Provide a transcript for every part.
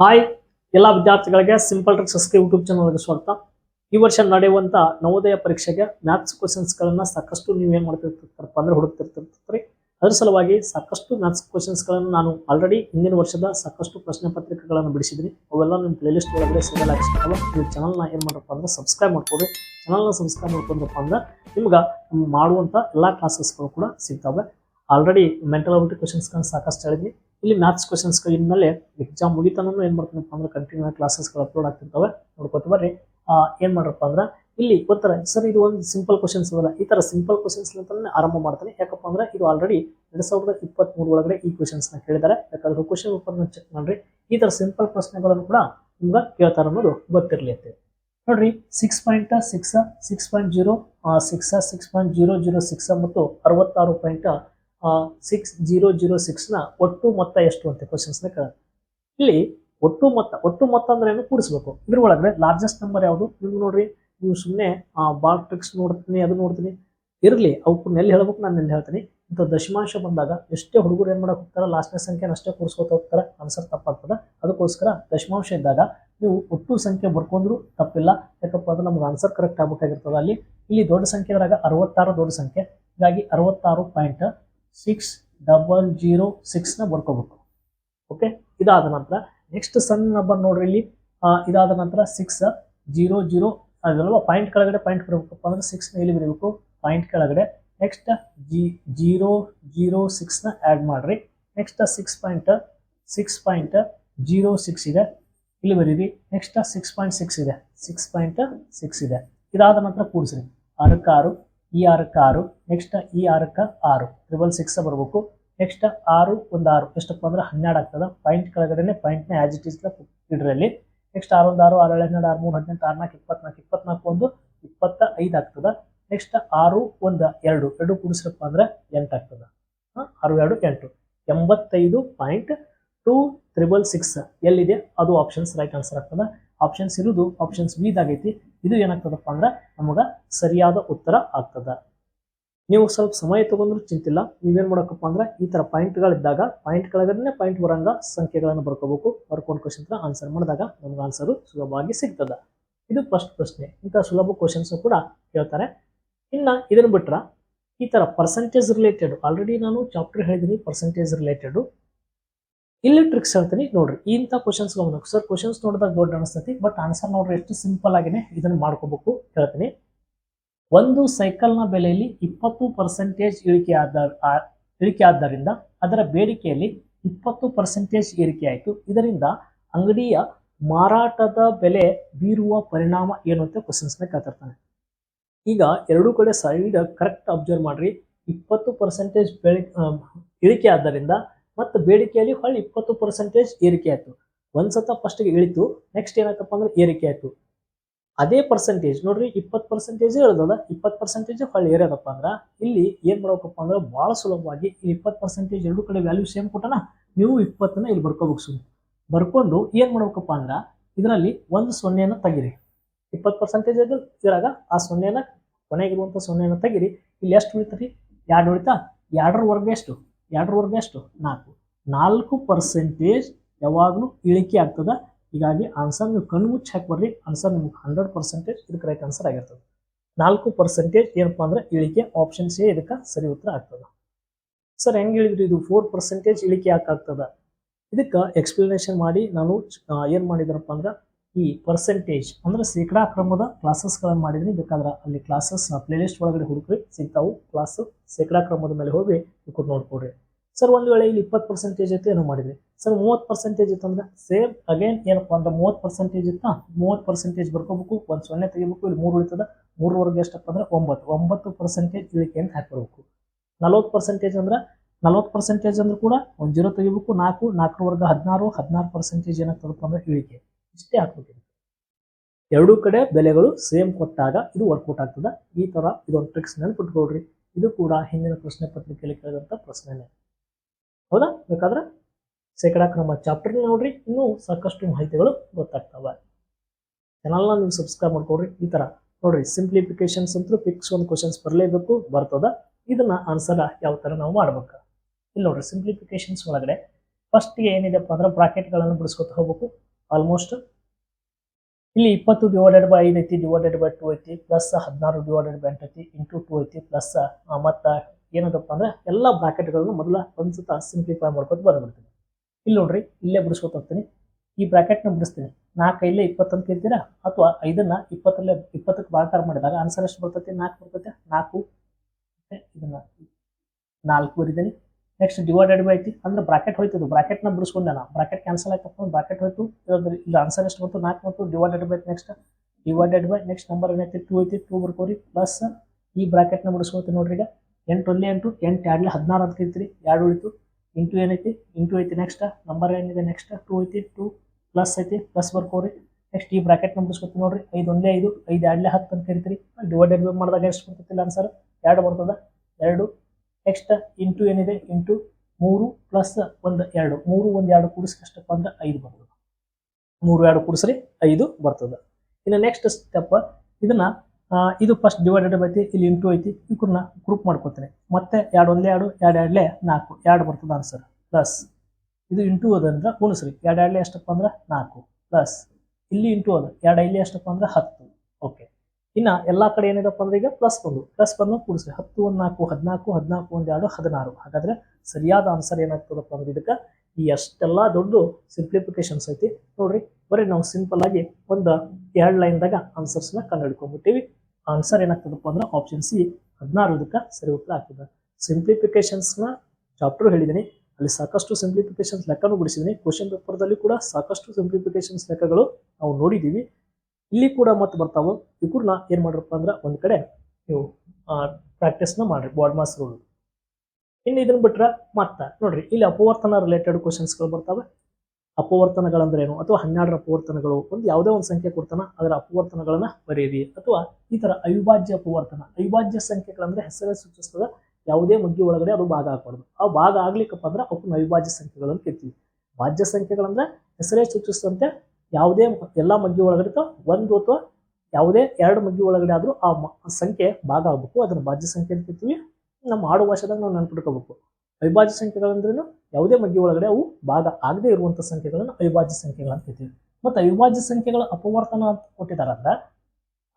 Hi, ಎಲ್ಲ ವಿದ್ಯಾರ್ಥಿಗಳಿಗೆ simple tricks YouTube ಚಾನಲ್ಗೆ ಸ್ವಾಗತ. ಈ ವರ್ಷ ನಡೆಯುವಂತ ನವೋದಯ ಪರೀಕ್ಷೆಗೆ ಮ್ಯಾಥ್ಸ್ ಕ್ವಶನ್ಸ್ಗಳನ್ನ ಸಾಕಷ್ಟು ನೀವು ಏನ್ ಮಾಡ್ತಿರ್ತೀರಪ್ಪ ಅಂದ್ರೆ ಹುಡುಕ್ತಿರ್ತಿರ್ತೀರಿ. ಅದರ ಸಲುವಾಗಿ ಸಾಕಷ್ಟು ಮ್ಯಾಥ್ಸ್ ಕ್ವಶನ್ಸ್ಗಳನ್ನು ನಾನು ಆಲ್ರೆಡಿ ಹಿಂದಿನ ವರ್ಷದ ಸಾಕಷ್ಟು ಪ್ರಶ್ನೆ ಪತ್ರಿಕೆಗಳನ್ನು ಬಿಡಿಸಿದ್ದೀನಿ ಅವೆಲ್ಲ ನಿಮ್ಮ ಪ್ಲೇಲಿಸ್ಟ್ ಒಳಗಡೆ ಸಿಗಲ್ ಸಿಗ್ತಾವೆ ನೀವು ಚಾನಲ್ನ ಏನು ಮಾಡಪ್ಪ ಅಂದ್ರೆ ಸಬ್ಸ್ಕ್ರೈಬ್ ಮಾಡ್ಕೊಡ್ರಿ ಚಾನಲ್ನ ಸಬ್ಸ್ಕ್ರೈಬ್ ಮಾಡ್ಕೊಂಡ್ರಪ್ಪ ಅಂದ್ರೆ ನಿಮ್ಗೆ ಮಾಡುವಂಥ ಎಲ್ಲ ಕ್ಲಾಸಸ್ಗಳು ಕೂಡ ಸಿಗ್ತವೆ. ಆಲ್ರೆಡಿ ಮೆಂಟಲ್ ಅಬಿಲಿಟಿ ಕ್ವಶನ್ಸ್ಗಳನ್ನ ಸಾಕಷ್ಟು ಹೇಳಿದ್ವಿ ಇಲ್ಲಿ ಮ್ಯಾಥ್ಸ್ ಕ್ವಶನ್ಸ್ಗಳು ಮೇಲೆ ಎಕ್ಸಾಮ್ ಮುಗಿತಾನೂ ಏನು ಮಾಡ್ತೀನಪ್ಪ ಅಂದ್ರೆ ಕಂಟಿನ್ಯೂ ಕ್ಲಾಸಸ್ಗಳು ಅಪ್ಲೋಡ್ ಆಗ್ತಿರ್ತವೆ. ನೋಡ್ಕೊತ ಬರ್ರಿ. ಏನು ಮಾಡ್ರಪ್ಪ ಅಂದ್ರೆ ಇಲ್ಲಿ ಗೊತ್ತರ ಸರ್ ಇದು ಒಂದು ಸಿಂಪಲ್ ಕ್ವಶನ್ಸ್ ಅದಲ್ಲ ಈ ತರ ಸಿಂಪಲ್ ಕ್ವಶನ್ಸ್ ಅಂತಲೇ ಆರಂಭ ಮಾಡ್ತಾನೆ. ಯಾಕಪ್ಪ ಅಂದ್ರೆ ಇದು ಆಲ್ರೆಡಿ ಎರಡ್ ಸಾವಿರದ ಇಪ್ಪತ್ತ್ ಮೂರು ಒಳಗಡೆ ಈ ಕ್ವಶನ್ಸ್ನ ಕೇಳಿದ್ದಾರೆ ಯಾಕಂದ್ರೆ ಕ್ವಶನ್ ಪೇಪರ್ನ ಚೆಕ್ ಮಾಡ್ರಿ. ಈ ತರ ಸಿಂಪಲ್ ಪ್ರಶ್ನೆಗಳನ್ನು ಕೂಡ ನಿಮ್ಗೆ ಕೇಳ್ತಾರೆ ಅನ್ನೋದು ಗೊತ್ತಿರಲಿ ಅಂತ ನೋಡ್ರಿ six point six six point zero six six point zero zero six ಮತ್ತು ಅರವತ್ತಾರು ಪಾಯಿಂಟ್ ಸಿಕ್ಸ್ ಜೀರೋ ಜೀರೋ ಸಿಕ್ಸ್ನ ಒಟ್ಟು ಮೊತ್ತ ಎಷ್ಟು ಅಂತ ಕ್ವಶನ್ಸ್ನ ಕೇಳುತ್ತೆ ಇಲ್ಲಿ ಒಟ್ಟು ಮೊತ್ತ ಒಟ್ಟು ಮೊತ್ತ ಅಂದ್ರೆ ಏನು? ಕೂಡಿಸ್ಬೇಕು. ಇದ್ರ ಒಳಗಡೆ ಲಾರ್ಜೆಸ್ಟ್ ನಂಬರ್ ಯಾವುದು? ನಿಮ್ಗೆ ನೋಡ್ರಿ, ನೀವು ಸುಮ್ಮನೆ ಬಾಲ್ ಟ್ರಿಕ್ಸ್ ನೋಡ್ತೀನಿ, ಅದು ನೋಡ್ತೀನಿ. ಇರಲಿ ಅವಕ್ಕನ್ನ ಎಲ್ಲಿ ಹೇಳ್ಬೇಕು? ನಾನು ಎಲ್ಲಿ ಹೇಳ್ತೀನಿ. ಇಂಥ ದಶಮಾಂಶ ಬಂದಾಗ ಎಷ್ಟೇ ಹುಡುಗರು ಏನು ಮಾಡೋಕೆ ಹೋಗ್ತಾರೆ ಲಾಸ್ಟ್ನೇ ಸಂಖ್ಯೆನ ಅಷ್ಟೇ ಕೂರಿಸ್ಕೊತ ಹೋಗ್ತಾರೆ ಆನ್ಸರ್ ತಪ್ಪಾಗ್ತದೆ. ಅದಕ್ಕೋಸ್ಕರ ದಶಮಾಂಶ ಇದ್ದಾಗ ನೀವು ಒಟ್ಟು ಸಂಖ್ಯೆ ಬರ್ಕೊಂಡ್ರು ತಪ್ಪಿಲ್ಲ. ಯಾಕಪ್ಪ ಅಂದ್ರೆ ನಮ್ಗೆ ಆನ್ಸರ್ ಕರೆಕ್ಟ್ ಆಗ್ಬೇಕಾಗಿರ್ತದೆ ಅಲ್ಲಿ. ಇಲ್ಲಿ ದೊಡ್ಡ ಸಂಖ್ಯೆದಾಗ ಅರವತ್ತಾರು ದೊಡ್ಡ ಸಂಖ್ಯೆ. ಹೀಗಾಗಿ ಅರವತ್ತಾರು ಪಾಯಿಂಟ್ ಸಿಕ್ಸ್ ಡಬಲ್ ಜೀರೋ ಸಿಕ್ಸ್ನ ಬರ್ಕೋಬೇಕು. ಓಕೆ ಇದಾದ ನಂತರ ನೆಕ್ಸ್ಟ್ ಸನ್ ನಂಬರ್ ನೋಡ್ರಿ ಇಲ್ಲಿ. ಇದಾದ ನಂತರ ಸಿಕ್ಸ್ ಜೀರೋ ಜೀರೋ ಅದಲ್ವಾ ಪಾಯಿಂಟ್ ಕೆಳಗಡೆ ಪಾಯಿಂಟ್ ಬರಬೇಕಪ್ಪ ಅಂದ್ರೆ ಸಿಕ್ಸ್ನ ಇಲ್ಲಿ ಬರೀಬೇಕು. ಪಾಯಿಂಟ್ ಕೆಳಗಡೆ ನೆಕ್ಸ್ಟ್ ಜಿ ಜೀರೋ ಜೀರೋ ಸಿಕ್ಸ್ನ ಆ್ಯಡ್ ಮಾಡ್ರಿ. Next six point six point zero six ಇದೆ. ಇಲ್ಲಿ ಬರೀರಿ. ನೆಕ್ಸ್ಟ್ ಸಿಕ್ಸ್ ಪಾಯಿಂಟ್ ಸಿಕ್ಸ್ ಇದೆ. ಸಿಕ್ಸ್ ಪಾಯಿಂಟ್ ಸಿಕ್ಸ್ ಇದೆ. ಇದಾದ ನಂತರ ಕೂಡಿಸ್ರಿ. ಆರಕ್ಕೆ ಆರು ಈ ಆರಕ್ಕೆ ಆರು ನೆಕ್ಸ್ಟ್ ಈ ಆರಕ್ಕೆ ಆರು ಟ್ರಿಬಲ್ ಸಿಕ್ಸ್ ಬರಬೇಕು. ನೆಕ್ಸ್ಟ್ ಆರು ಒಂದು ಆರು, ಎಷ್ಟಪ್ಪ ಅಂದ್ರೆ ಹನ್ನೆರಡು ಆಗ್ತದೆ. ಪಾಯಿಂಟ್ ಕೆಳಗಡೆನೆ ಪಾಯಿಂಟ್ನ ಆ್ಯಸ್ ಇಟ್ ಈಸ್ ಇಡ್ರಿ ಅಲ್ಲಿ ನೆಕ್ಸ್ಟ್ ಆರು ಒಂದು ಆರು ಆರು ಹನ್ನೆರಡು, ಆರು ಮೂರು, ಹದಿನೆಂಟು ಆರ್ನಾಲ್ಕು ಇಪ್ಪತ್ನಾಲ್ಕು ಇಪ್ಪತ್ನಾಲ್ಕು ಒಂದು ಇಪ್ಪತ್ತ ಐದು ಆಗ್ತದೆ. ನೆಕ್ಸ್ಟ್ ಆರು ಒಂದು, ಎರಡು ಎರಡು ಕೂಡಿಸ್ರಪ್ಪ ಅಂದ್ರೆ ಎಂಟು ಆಗ್ತದೆ. ಆರು, ಎರಡು, ಎಂಟು. ಎಂಬತ್ತೈದು ಪಾಯಿಂಟ್ ಟೂ ತ್ರಿಬಲ್ ಸಿಕ್ಸ್ ಎಲ್ಲಿದೆ? ಅದು ಆಪ್ಷನ್ಸ್ ರೈಟ್ ಆನ್ಸರ್ ಆಗ್ತದೆ. ಆಪ್ಷನ್ಸ್ ಇರುವುದು ಆಪ್ಷನ್ಸ್ ಬಿ ಇದಾಗೈತಿ ಇದು ಏನಾಗ್ತದಪ್ಪ ಅಂದ್ರೆ ನಮಗೆ ಸರಿಯಾದ ಉತ್ತರ ಆಗ್ತದ. ನೀವು ಸ್ವಲ್ಪ ಸಮಯ ತಗೊಂಡ್ರು ಚಿಂತಿಲ್ಲ, ನೀವೇನು ಮಾಡಬೇಕಪ್ಪ ಅಂದ್ರೆ ಈ ತರ ಪಾಯಿಂಟ್ಗಳಿದ್ದಾಗ ಪಾಯಿಂಟ್ ಕೆಳಗಡೆ ಪಾಯಿಂಟ್ ಬರಂಗ ಸಂಖ್ಯೆಗಳನ್ನು ಬರ್ಕೋಬೇಕು. ಬರ್ಕೊಂಡು ಕ್ವಶನ್ ಆನ್ಸರ್ ಮಾಡಿದಾಗ ನಮ್ಗೆ ಆನ್ಸರ್ ಸುಲಭವಾಗಿ ಸಿಗ್ತದ. ಇದು ಫಸ್ಟ್ ಪ್ರಶ್ನೆ. ಇಂಥ ಸುಲಭ ಕ್ವಶನ್ಸ್ ಕೂಡ ಹೇಳ್ತಾರೆ. ಇನ್ನ ಇದನ್ನು ಬಿಟ್ರೆ ಈ ತರ ಪರ್ಸೆಂಟೇಜ್ ರಿಲೇಟೆಡ್ ಆಲ್ರೆಡಿ ನಾನು ಚಾಪ್ಟರ್ ಹೇಳಿದ್ದೀನಿ ಪರ್ಸೆಂಟೇಜ್ ರಿಲೇಟೆಡ್ ಇಲ್ಲಿ ಟ್ರಿಕ್ಸ್ ಹೇಳ್ತೀನಿ. ನೋಡ್ರಿ, ಇಂಥ ಕ್ವಶನ್ಸ್ ಹೋಗ್ಬೇಕು ಸರ್ ಕ್ವಶನ್ಸ್ ನೋಡಿದಾಗ ದೊಡ್ಡ ಅನಿಸ್ತೈತಿ ಬಟ್ ಆನ್ಸರ್ ನೋಡ್ರಿ ಎಷ್ಟು ಸಿಂಪಲ್ ಆಗಿನೇ ಇದನ್ನು ಮಾಡ್ಕೋಬೇಕು ಹೇಳ್ತೀನಿ ಒಂದು ಸೈಕಲ್ನ ಬೆಲೆಯಲ್ಲಿ ಇಪ್ಪತ್ತು ಪರ್ಸೆಂಟೇಜ್ ಇಳಿಕೆ ಆದ ಇಳಿಕೆ ಆದ್ದರಿಂದ ಅದರ ಬೇಡಿಕೆಯಲ್ಲಿ ಇಪ್ಪತ್ತು ಪರ್ಸೆಂಟೇಜ್ ಏರಿಕೆ ಆಯಿತು. ಇದರಿಂದ ಅಂಗಡಿಯ ಮಾರಾಟದ ಬೆಲೆ ಬೀರುವ ಪರಿಣಾಮ ಏನು ಅಂತ ಕ್ವಶನ್ಸ್ನ ಕೇಳ್ತಿರ್ತಾನೆ. ಈಗ ಎರಡೂ ಕಡೆ ಸೈಡ್ ಕರೆಕ್ಟ್ ಅಬ್ಸರ್ವ್ ಮಾಡ್ರಿ. ಇಪ್ಪತ್ತು ಪರ್ಸೆಂಟೇಜ್ ಬೆಳಿ ಇಳಿಕೆ ಆದ್ದರಿಂದ ಮತ್ತು ಬೇಡಿಕೆಯಲ್ಲಿ ಹೊಳ್ಳಿ ಇಪ್ಪತ್ತು ಪರ್ಸೆಂಟೇಜ್ ಏರಿಕೆ ಆಯಿತು. ಒಂದ್ಸತ ಫಸ್ಟ್ಗೆ ಇಳಿತು ನೆಕ್ಸ್ಟ್ ಏನಾಯ್ತಪ್ಪ ಅಂದ್ರೆ ಏರಿಕೆ ಆಯಿತು. ಅದೇ ಪರ್ಸೆಂಟೇಜ್ ನೋಡ್ರಿ, ಇಪ್ಪತ್ತು ಪರ್ಸೆಂಟೇಜ್ ಇರೋದಲ್ಲ, ಇಪ್ಪತ್ತು ಪರ್ಸೆಂಟೇಜ್ ಹೊಳ್ಳಿ ಏರ್ಯದಪ್ಪ ಅಂದ್ರೆ ಇಲ್ಲಿ ಏನು ಮಾಡ್ಬೇಕಪ್ಪ ಅಂದ್ರೆ ಭಾಳ ಸುಲಭವಾಗಿ ಈ ಇಪ್ಪತ್ತು ಪರ್ಸೆಂಟೇಜ್ ಎರಡು ಕಡೆ ವ್ಯಾಲ್ಯೂ ಸೇಮ್ ಕೊಟ್ಟನ, ನೀವು ಇಪ್ಪತ್ತನ್ನ ಇಲ್ಲಿ ಬರ್ಕೋಬೇಕು ಸುಮ್ಮನೆ ಬರ್ಕೊಂಡು ಏನು ಮಾಡ್ಬೇಕಪ್ಪ ಅಂದ್ರೆ ಇದರಲ್ಲಿ ಒಂದು ಸೊನ್ನೆಯನ್ನು ತೆಗಿರಿ. ಇಪ್ಪತ್ತು ಪರ್ಸೆಂಟೇಜ್ ಅದು ಇದ್ರಾಗ ಆ ಸೊನ್ನೆನ ಕೊನೆಗಿರುವಂಥ ಸೊನ್ನೆಯನ್ನು ತೆಗಿರಿ. ಇಲ್ಲಿ ಎಷ್ಟು ಉಳಿತರಿ? ಎರಡು ಉಳಿತಾ? ಎರಡರ ವರ್ಗ ಎಷ್ಟು? ಎರಡರ ವರ್ಗ ಎಷ್ಟು? ನಾಲ್ಕು. ನಾಲ್ಕು ಪರ್ಸೆಂಟೇಜ್ ಯಾವಾಗಲೂ ಇಳಿಕೆ ಆಗ್ತದೆ. ಹೀಗಾಗಿ ಆನ್ಸರ್ ನೀವು ಕಣ್ಣು ಮುಚ್ಚಿ ಹಾಕಿ ಬರ್ರಿ. ಆನ್ಸರ್ ನಿಮ್ಗೆ ಹಂಡ್ರೆಡ್ ಪರ್ಸೆಂಟೇಜ್ ಇದಕ್ಕೆ ಕರೆಕ್ಟ್ ಆನ್ಸರ್ ಆಗಿರ್ತದೆ. ನಾಲ್ಕು ಪರ್ಸೆಂಟೇಜ್ ಏನಪ್ಪ ಅಂದ್ರೆ ಇಳಿಕೆ ಆಪ್ಷನ್ ಸಿ ಇದಕ್ಕೆ ಸರಿ ಉತ್ತರ ಆಗ್ತದೆ. ಸರ್ ಹೆಂಗೆ ಹೇಳಿದ್ರಿ ಇದು? ಫೋರ್ ಪರ್ಸೆಂಟೇಜ್ ಇಳಿಕೆ ಯಾಕಾಗ್ತದ ಇದಕ್ಕೆ ಎಕ್ಸ್ಪ್ಲನೇಷನ್ ಮಾಡಿ ನಾನು ಏನು ಮಾಡಿದ್ರಪ್ಪ ಅಂದ್ರೆ ಈ ಪರ್ಸೆಂಟೇಜ್ ಅಂದ್ರೆ ಶೇಕಡಾ ಕ್ರಮದ ಕ್ಲಾಸಸ್ಗಳನ್ನು ಮಾಡಿದ್ರಿ ಬೇಕಾದ್ರೆ ಅಲ್ಲಿ ಕ್ಲಾಸಸ್ ಪ್ಲೇಲಿಸ್ಟ್ ಒಳಗಡೆ ಹುಡುಕ್ರಿ. ಸಿಗ್ತಾವೆ. ಕ್ಲಾಸ್ ಶೇಕಡಾ ಕ್ರಮದ ಮೇಲೆ ಹೋಗಿ ಕೊಟ್ಟು ನೋಡ್ಕೊಡ್ರಿ ಸರ್ ಒಂದು ವೇಳೆ ಇಲ್ಲಿ ಇಪ್ಪತ್ತು ಪರ್ಸೆಂಟೇಜ್ ಇತ್ತು, ಏನೋ ಮಾಡಿದ್ರಿ. ಸರ್ ಮೂವತ್ತು ಪರ್ಸೆಂಟೇಜ್ ಇತ್ತು ಅಂದ್ರೆ ಸೇಮ್ ಅಗೇನ್ ಏನಪ್ಪ ಅಂದ್ರೆ ಮೂವತ್ತು ಪರ್ಸೆಂಟೇಜ್ ಇತ್ತ? ಮೂವತ್ತು ಪರ್ಸೆಂಟೇಜ್ ಬರ್ಕೋಬೇಕು, ಒಂದು ಸೊನ್ನೆ ತೆಗಿಬೇಕು, ಇಲ್ಲಿ ಮೂರು ಉಳಿತದ, ಮೂರುವರೆಗೆ ಎಷ್ಟಪ್ಪ ಅಂದ್ರೆ ಒಂಬತ್ತು. ಒಂಬತ್ತು ಪರ್ಸೆಂಟೇಜ್ ಇಳಿಕೆ ಅಂತ ಹಾಕ್ಬರ್ಬೇಕು ನಲ್ವತ್ತು ಪರ್ಸೆಂಟೇಜ್ ಅಂದ್ರೆ, ನಲ್ವತ್ತು ಪರ್ಸೆಂಟೇಜ್ ಅಂದ್ರೆ ಕೂಡ ಒಂದು ಜೀರೋ ತೆಗಿಬೇಕು, ನಾಲ್ಕು ನಾಲ್ಕರ ವರ್ಗ ಹದಿನಾರು ಹದಿನಾರು ಪರ್ಸೆಂಟೇಜ್ ಏನಾಗ್ತದಪ್ಪ ಅಂದ್ರೆ ಇಳಿಕೆ. ಇಷ್ಟೇ ಹಾಕ್ಬೇಕು ಎರಡೂ ಕಡೆ ಬೆಲೆಗಳು ಸೇಮ್ ಕೊಟ್ಟಾಗ ಇದು ವರ್ಕೌಟ್ ಆಗ್ತದೆ. ಈ ಥರ ಇದೊಂದು ಟ್ರಿಕ್ಸ್ ನೆನ್ಪಿಟ್ಕೊಳ್ರಿ. ಇದು ಕೂಡ ಹಿಂದಿನ ಪ್ರಶ್ನೆ ಪತ್ರಿಕೆಯಲ್ಲಿ ಕೇಳಿದಂಥ ಪ್ರಶ್ನೆನೇ. ಹೌದಾ? ಬೇಕಾದ್ರೆ ಶೇಕಡಾ ಕ್ರಮ ಚಾಪ್ಟರ್ ನೋಡ್ರಿ, ಇನ್ನೂ ಸಾಕಷ್ಟು ಮಾಹಿತಿಗಳು ಗೊತ್ತಾಗ್ತವೆ. ಚಾನಲ್ನ ನೀವು ಸಬ್ಸ್ಕ್ರೈಬ್ ಮಾಡ್ಕೊಡ್ರಿ ಈ ತರ. ನೋಡ್ರಿ ಸಿಂಪ್ಲಿಫಿಕೇಶನ್ಸ್ ಅಂತೂ ಫಿಕ್ಸ್ ಒಂದು ಕ್ವಶನ್ಸ್ ಬರಲೇಬೇಕು, ಬರ್ತದ. ಇದನ್ನ ಆನ್ಸರ್ ಯಾವ ತರ ನಾವು ಮಾಡ್ಬೇಕು. ಇಲ್ಲಿ ನೋಡ್ರಿ ಸಿಂಪ್ಲಿಫಿಕೇಶನ್ಸ್ ಒಳಗಡೆ ಫಸ್ಟ್ ಏನಿದೆಪ್ಪ ಅಂದ್ರೆ ಬ್ರಾಕೆಟ್ಗಳನ್ನು ಬಿಡಿಸ್ಕೊತ ಹೋಗ್ಬೇಕು. ಆಲ್ಮೋಸ್ಟ್ ಇಲ್ಲಿ ಇಪ್ಪತ್ತು ಡಿವೈಡೆಡ್ ಬೈ ಐದು ಐತಿ ಡಿವೈಡೆಡ್ ಬೈ ಟು ಐತಿ ಪ್ಲಸ್ ಹದಿನಾರು ಡಿವೈಡೆಡ್ ಬೈ ಎಂಟು ಐತಿ ಇಂಟು ಟೂ ಐತಿ ಪ್ಲಸ್ ಮತ್ತು ಏನದಪ್ಪ ಅಂದ್ರೆ ಎಲ್ಲ ಬ್ರಾಕೆಟ್ಗಳನ್ನು ಮೊದಲ ಒಂದು ಸುತ್ತ ಸಿಂಪ್ಲಿಫೈ ಮಾಡ್ಕೊತ ಬಂದ್ಬಿಡ್ತೀನಿ. ಇಲ್ಲಿ ನೋಡ್ರಿ, ಇಲ್ಲೇ ಬಿಡಿಸ್ಕೊತ ಹೋಗ್ತೀನಿ. ಈ ಬ್ರಾಕೆಟ್ನ ಬಿಡಿಸ್ತೀನಿ ನಾಲ್ಕು ಇಲ್ಲೇ ಇಪ್ಪತ್ತಂತ ಕೇಳ್ತೀರಾ? ಅಥವಾ ಐದನ್ನ ಇಪ್ಪತ್ತಲ್ಲೇ, ಇಪ್ಪತ್ತಕ್ಕೆ ಭಾಗಾಕಾರ ಮಾಡಿದಾಗ ಆನ್ಸರ್ ಎಷ್ಟು ಬರ್ತೈತಿ? ನಾಲ್ಕು ಬರ್ತೈತೆ? ನಾಲ್ಕು. ಇದನ್ನ ನಾಲ್ಕು ಬರಿದ್ದೀನಿ ನೆಕ್ಸ್ಟ್ ಡಿವೈಡೆಡ್ ಬೈ ಐತಿ ಅಂದ್ರೆ ಬ್ರಾಕೆಟ್ ಹೋಯ್ತದು. ಬ್ರಾಕೆಟ್ನ ಬಿಡಿಸ್ಕೊಂಡೆ ನಾನು ಬ್ರಾಕೆಟ್ ಕ್ಯಾನ್ಸಲ್ ಆಯ್ತಪ್ಪ ಬ್ರಾಕೆಟ್ ಹೋಯ್ತು. ಇದ್ರ ಆನ್ಸರ್ ಎಷ್ಟು ಬಂತು? ನಾಲ್ಕು ಬಂತು. Divided by next divided by next number ಏನೈತಿ? ಟೂ ಐತಿ. ಟೂ ಬರ್ಕೋರಿ. ಪ್ಲಸ್ ಈ ಬ್ರಾಕೆಟ್ನ ಬಿಡಿಸ್ಕೊಳ್ತೀನಿ ನೋಡ್ರಿ ಈಗ. ಎಂಟು ಒಂದೇ ಎಂಟು ಎಂಟು ಎರಡ್ಲಿ ಹದಿನಾರು ಅಂತ ಕರಿತೀರಿ. ಎರಡು ಉಳಿತು. ಇಂಟು ಏನೈತಿ? ಇಂಟು ಐತಿ ನೆಕ್ಸ್ಟ್ ನಂಬರ್ ಏನಿದೆ? ನೆಕ್ಸ್ಟ್ ಟೂ ಐತಿ. ಟೂ ಪ್ಲಸ್ ಐತಿ. ಪ್ಲಸ್ ಬರ್ಕೋರಿ. ನೆಕ್ಸ್ಟ್ ಈ ಬ್ರಾಕೆಟ್ನ ಬಿಡಿಸ್ಕೊತೀನಿ ನೋಡ್ರಿ. ಐದು ಒಂದೇ ಐದು. ಐದು ಎರಡ್ಲೆ ಹತ್ತು ಅಂತ ಕರಿತೀರಿ. ಡಿವೈಡೆಡ್ ಬೈ ಮಾಡಿದಾಗ ಎಷ್ಟು ಬರ್ತೈತಿಲ್ಲ ಆನ್ಸರ್ ಎರಡು ಬರ್ತದೆ. ಎರಡು ನೆಕ್ಸ್ಟ್ ಇಂಟು ಏನಿದೆ? ಇಂಟು ಮೂರು ಪ್ಲಸ್ ಒಂದು ಎರಡು. ಮೂರು, ಒಂದು, ಎರಡು ಕೂಡಿಸಿ ಎಷ್ಟಪ್ಪ ಅಂದ್ರೆ ಐದು ಬರ್ತದೆ. ಮೂರು, ಎರಡು ಕೂಡಿಸ್ರಿ ಐದು ಬರ್ತದೆ. ಇನ್ನು ನೆಕ್ಸ್ಟ್ ಸ್ಟೆಪ್ ಇದನ್ನ ಇದು ಫಸ್ಟ್ ಡಿವೈಡೆಡ್ ಐತಿ ಇಲ್ಲಿ ಇಂಟು ಐತಿ. ಇವ್ರನ್ನ ಗ್ರೂಪ್ ಮಾಡ್ಕೊತೀನಿ. ಮತ್ತೆ ಎರಡು ಒಂದೇ ಎರಡು ಎರಡು ಎರಡ್ಲೆ ನಾಲ್ಕು. ಎರಡು ಬರ್ತದೆ ಆನ್ಸರ್ ಪ್ಲಸ್ ಇದು ಇಂಟು ಅದಂದ್ರೆ ಗುಣಿಸ್ರಿ. ಎರಡು ಎರಡ್ಲೆ ಎಷ್ಟಪ್ಪ ಅಂದ್ರೆ ನಾಲ್ಕು. ಪ್ಲಸ್ ಇಲ್ಲಿ ಇಂಟು ಅದ. ಎರಡು ಐಲಿ ಎಷ್ಟಪ್ಪ ಅಂದ್ರೆ ಹತ್ತು. ಓಕೆ ಇನ್ನ ಎಲ್ಲಾ ಕಡೆ ಏನಿದಪ್ಪ ಅಂದ್ರೆ ಈಗ ಪ್ಲಸ್ ಒಂದು. ಪ್ಲಸ್ ಒಂದು ಕೂಡಿಸ್ರಿ ಹತ್ತು ಒಂದು ನಾಲ್ಕು ಹದಿನಾಲ್ಕು ಹದಿನಾಲ್ಕು, ಒಂದು, ಎರಡು, ಹದಿನಾರು. ಹಾಗಾದ್ರೆ ಸರಿಯಾದ ಆನ್ಸರ್ ಏನಾಗ್ತದಪ್ಪ ಅಂದ್ರೆ ಇದಕ್ಕೆ ಈ ಅಷ್ಟೆಲ್ಲ ದೊಡ್ಡ ಸಿಂಪ್ಲಿಫಿಕೇಶನ್ಸ್ ಐತಿ. ನೋಡ್ರಿ, ಬರೀ ನಾವು ಸಿಂಪಲ್ ಆಗಿ ಒಂದು ಎರಡು ಲೈನ್ದಾಗ ಆನ್ಸರ್ಸ್ನ ಕಂಡುಹಿಡ್ಕೊಂಡ್ಬಿಟ್ಟಿವಿ. ಆನ್ಸರ್ ಏನಾಗ್ತದಪ್ಪ ಅಂದ್ರೆ ಆಪ್ಷನ್ ಸಿ ಹದಿನಾರು ಇದಕ್ಕೆ ಸರಿ ಉತ್ತರ ಆಗ್ತದೆ. ಸಿಂಪ್ಲಿಫಿಕೇಶನ್ಸ್ನ ಚಾಪ್ಟರ್ ಹೇಳಿದ್ದೀನಿ ಅಲ್ಲಿ ಸಾಕಷ್ಟು ಸಿಂಪ್ಲಿಫಿಕೇಶನ್ಸ್ ಲೆಕ್ಕನೂ ಬಿಡಿಸಿದ್ದೀನಿ ಕ್ವಶನ್ ಪೇಪರ್ದಲ್ಲಿ ಕೂಡ ಸಾಕಷ್ಟು ಸಿಂಪ್ಲಿಫಿಕೇಶನ್ಸ್ ಲೆಕ್ಕಗಳು ನಾವು ನೋಡಿದ್ದೀವಿ ಇಲ್ಲಿ ಕೂಡ ಮತ್ತೆ ಬರ್ತಾವೆ. ಇವ್ರನ್ನ ಏನು ಮಾಡ್ರಪ್ಪ ಅಂದ್ರೆ ಒಂದು ಕಡೆ ನೀವು ಪ್ರಾಕ್ಟೀಸ್ನ ಮಾಡ್ರಿ ಬಾಡ್ ಮಾಸ್ ರೂಲ್ ಇನ್ನು ಇದನ್ನ ಬಿಟ್ರೆ ಮತ್ತೆ, ನೋಡ್ರಿ, ಇಲ್ಲಿ ಅಪವರ್ತನ ರಿಲೇಟೆಡ್ ಕ್ವಶನ್ಸ್ಗಳು ಬರ್ತಾವೆ. ಅಪವರ್ತನಗಳಂದ್ರೆ ಏನು ಅಥವಾ ಹನ್ನೆರಡರ ಅಪವರ್ತನಗಳು, ಒಂದು ಯಾವುದೇ ಒಂದು ಸಂಖ್ಯೆ ಕೊಡ್ತಾನ, ಅದರ ಅಪವರ್ತನಗಳನ್ನ ಬರೆಯಿರಿ. ಅಥವಾ ಈ ತರ ಅವಿಭಾಜ್ಯ ಅಪವರ್ತನ, ಅವಿಭಾಜ್ಯ ಸಂಖ್ಯೆಗಳಂದ್ರೆ ಹೆಸರೇ ಸೂಚಿಸ್ತದ, ಯಾವುದೇ ಮಗ್ಗಿ ಒಳಗಡೆ ಅದು ಭಾಗ ಆಗಬಾರ್ದು ಆ ಭಾಗ ಆಗ್ಲಿಕ್ಕಪ್ಪ ಅಂದ್ರೆ ಅವನ್ನ ಅವಿಭಾಜ್ಯ ಸಂಖ್ಯೆಗಳನ್ನು ಕರಿತೀವಿ. ಭಾಜ್ಯ ಸಂಖ್ಯೆಗಳಂದ್ರೆ ಹೆಸರೇ ಸೂಚಿಸಿದಂತೆ ಯಾವುದೇ ಎಲ್ಲ ಮಗ್ಗಿ ಒಳಗಡೆ ಒಂದು ಅಥವಾ ಯಾವುದೇ ಎರಡು ಮಗ್ಗಿ ಒಳಗಡೆ ಆದರೂ ಆ ಸಂಖ್ಯೆ ಭಾಗ ಆಗಬೇಕು. ಅದನ್ನು ಭಾಜ್ಯ ಸಂಖ್ಯೆ ಅಂತ ಕರಿತೀವಿ ನಮ್ಮ ಆಡು ಭಾಷೆದಾಗ ನಾವು ನೆನ್ಪಿಟ್ಕೋಬೇಕು. ಅವಿಭಾಜ್ಯ ಸಂಖ್ಯೆಗಳಂದ್ರೂ ಯಾವುದೇ ಮಗ್ಗಿ ಒಳಗಡೆ ಅವು ಭಾಗ ಆಗದೆ ಇರುವಂಥ ಸಂಖ್ಯೆಗಳನ್ನು ಅವಿಭಾಜ್ಯ ಸಂಖ್ಯೆಗಳು ಅಂತ ಕರಿತೀವಿ ಮತ್ತು ಅವಿಭಾಜ್ಯ ಸಂಖ್ಯೆಗಳ ಅಪವರ್ತನ ಅಂತ ಕೊಟ್ಟಿದಾರಂದ್ರೆ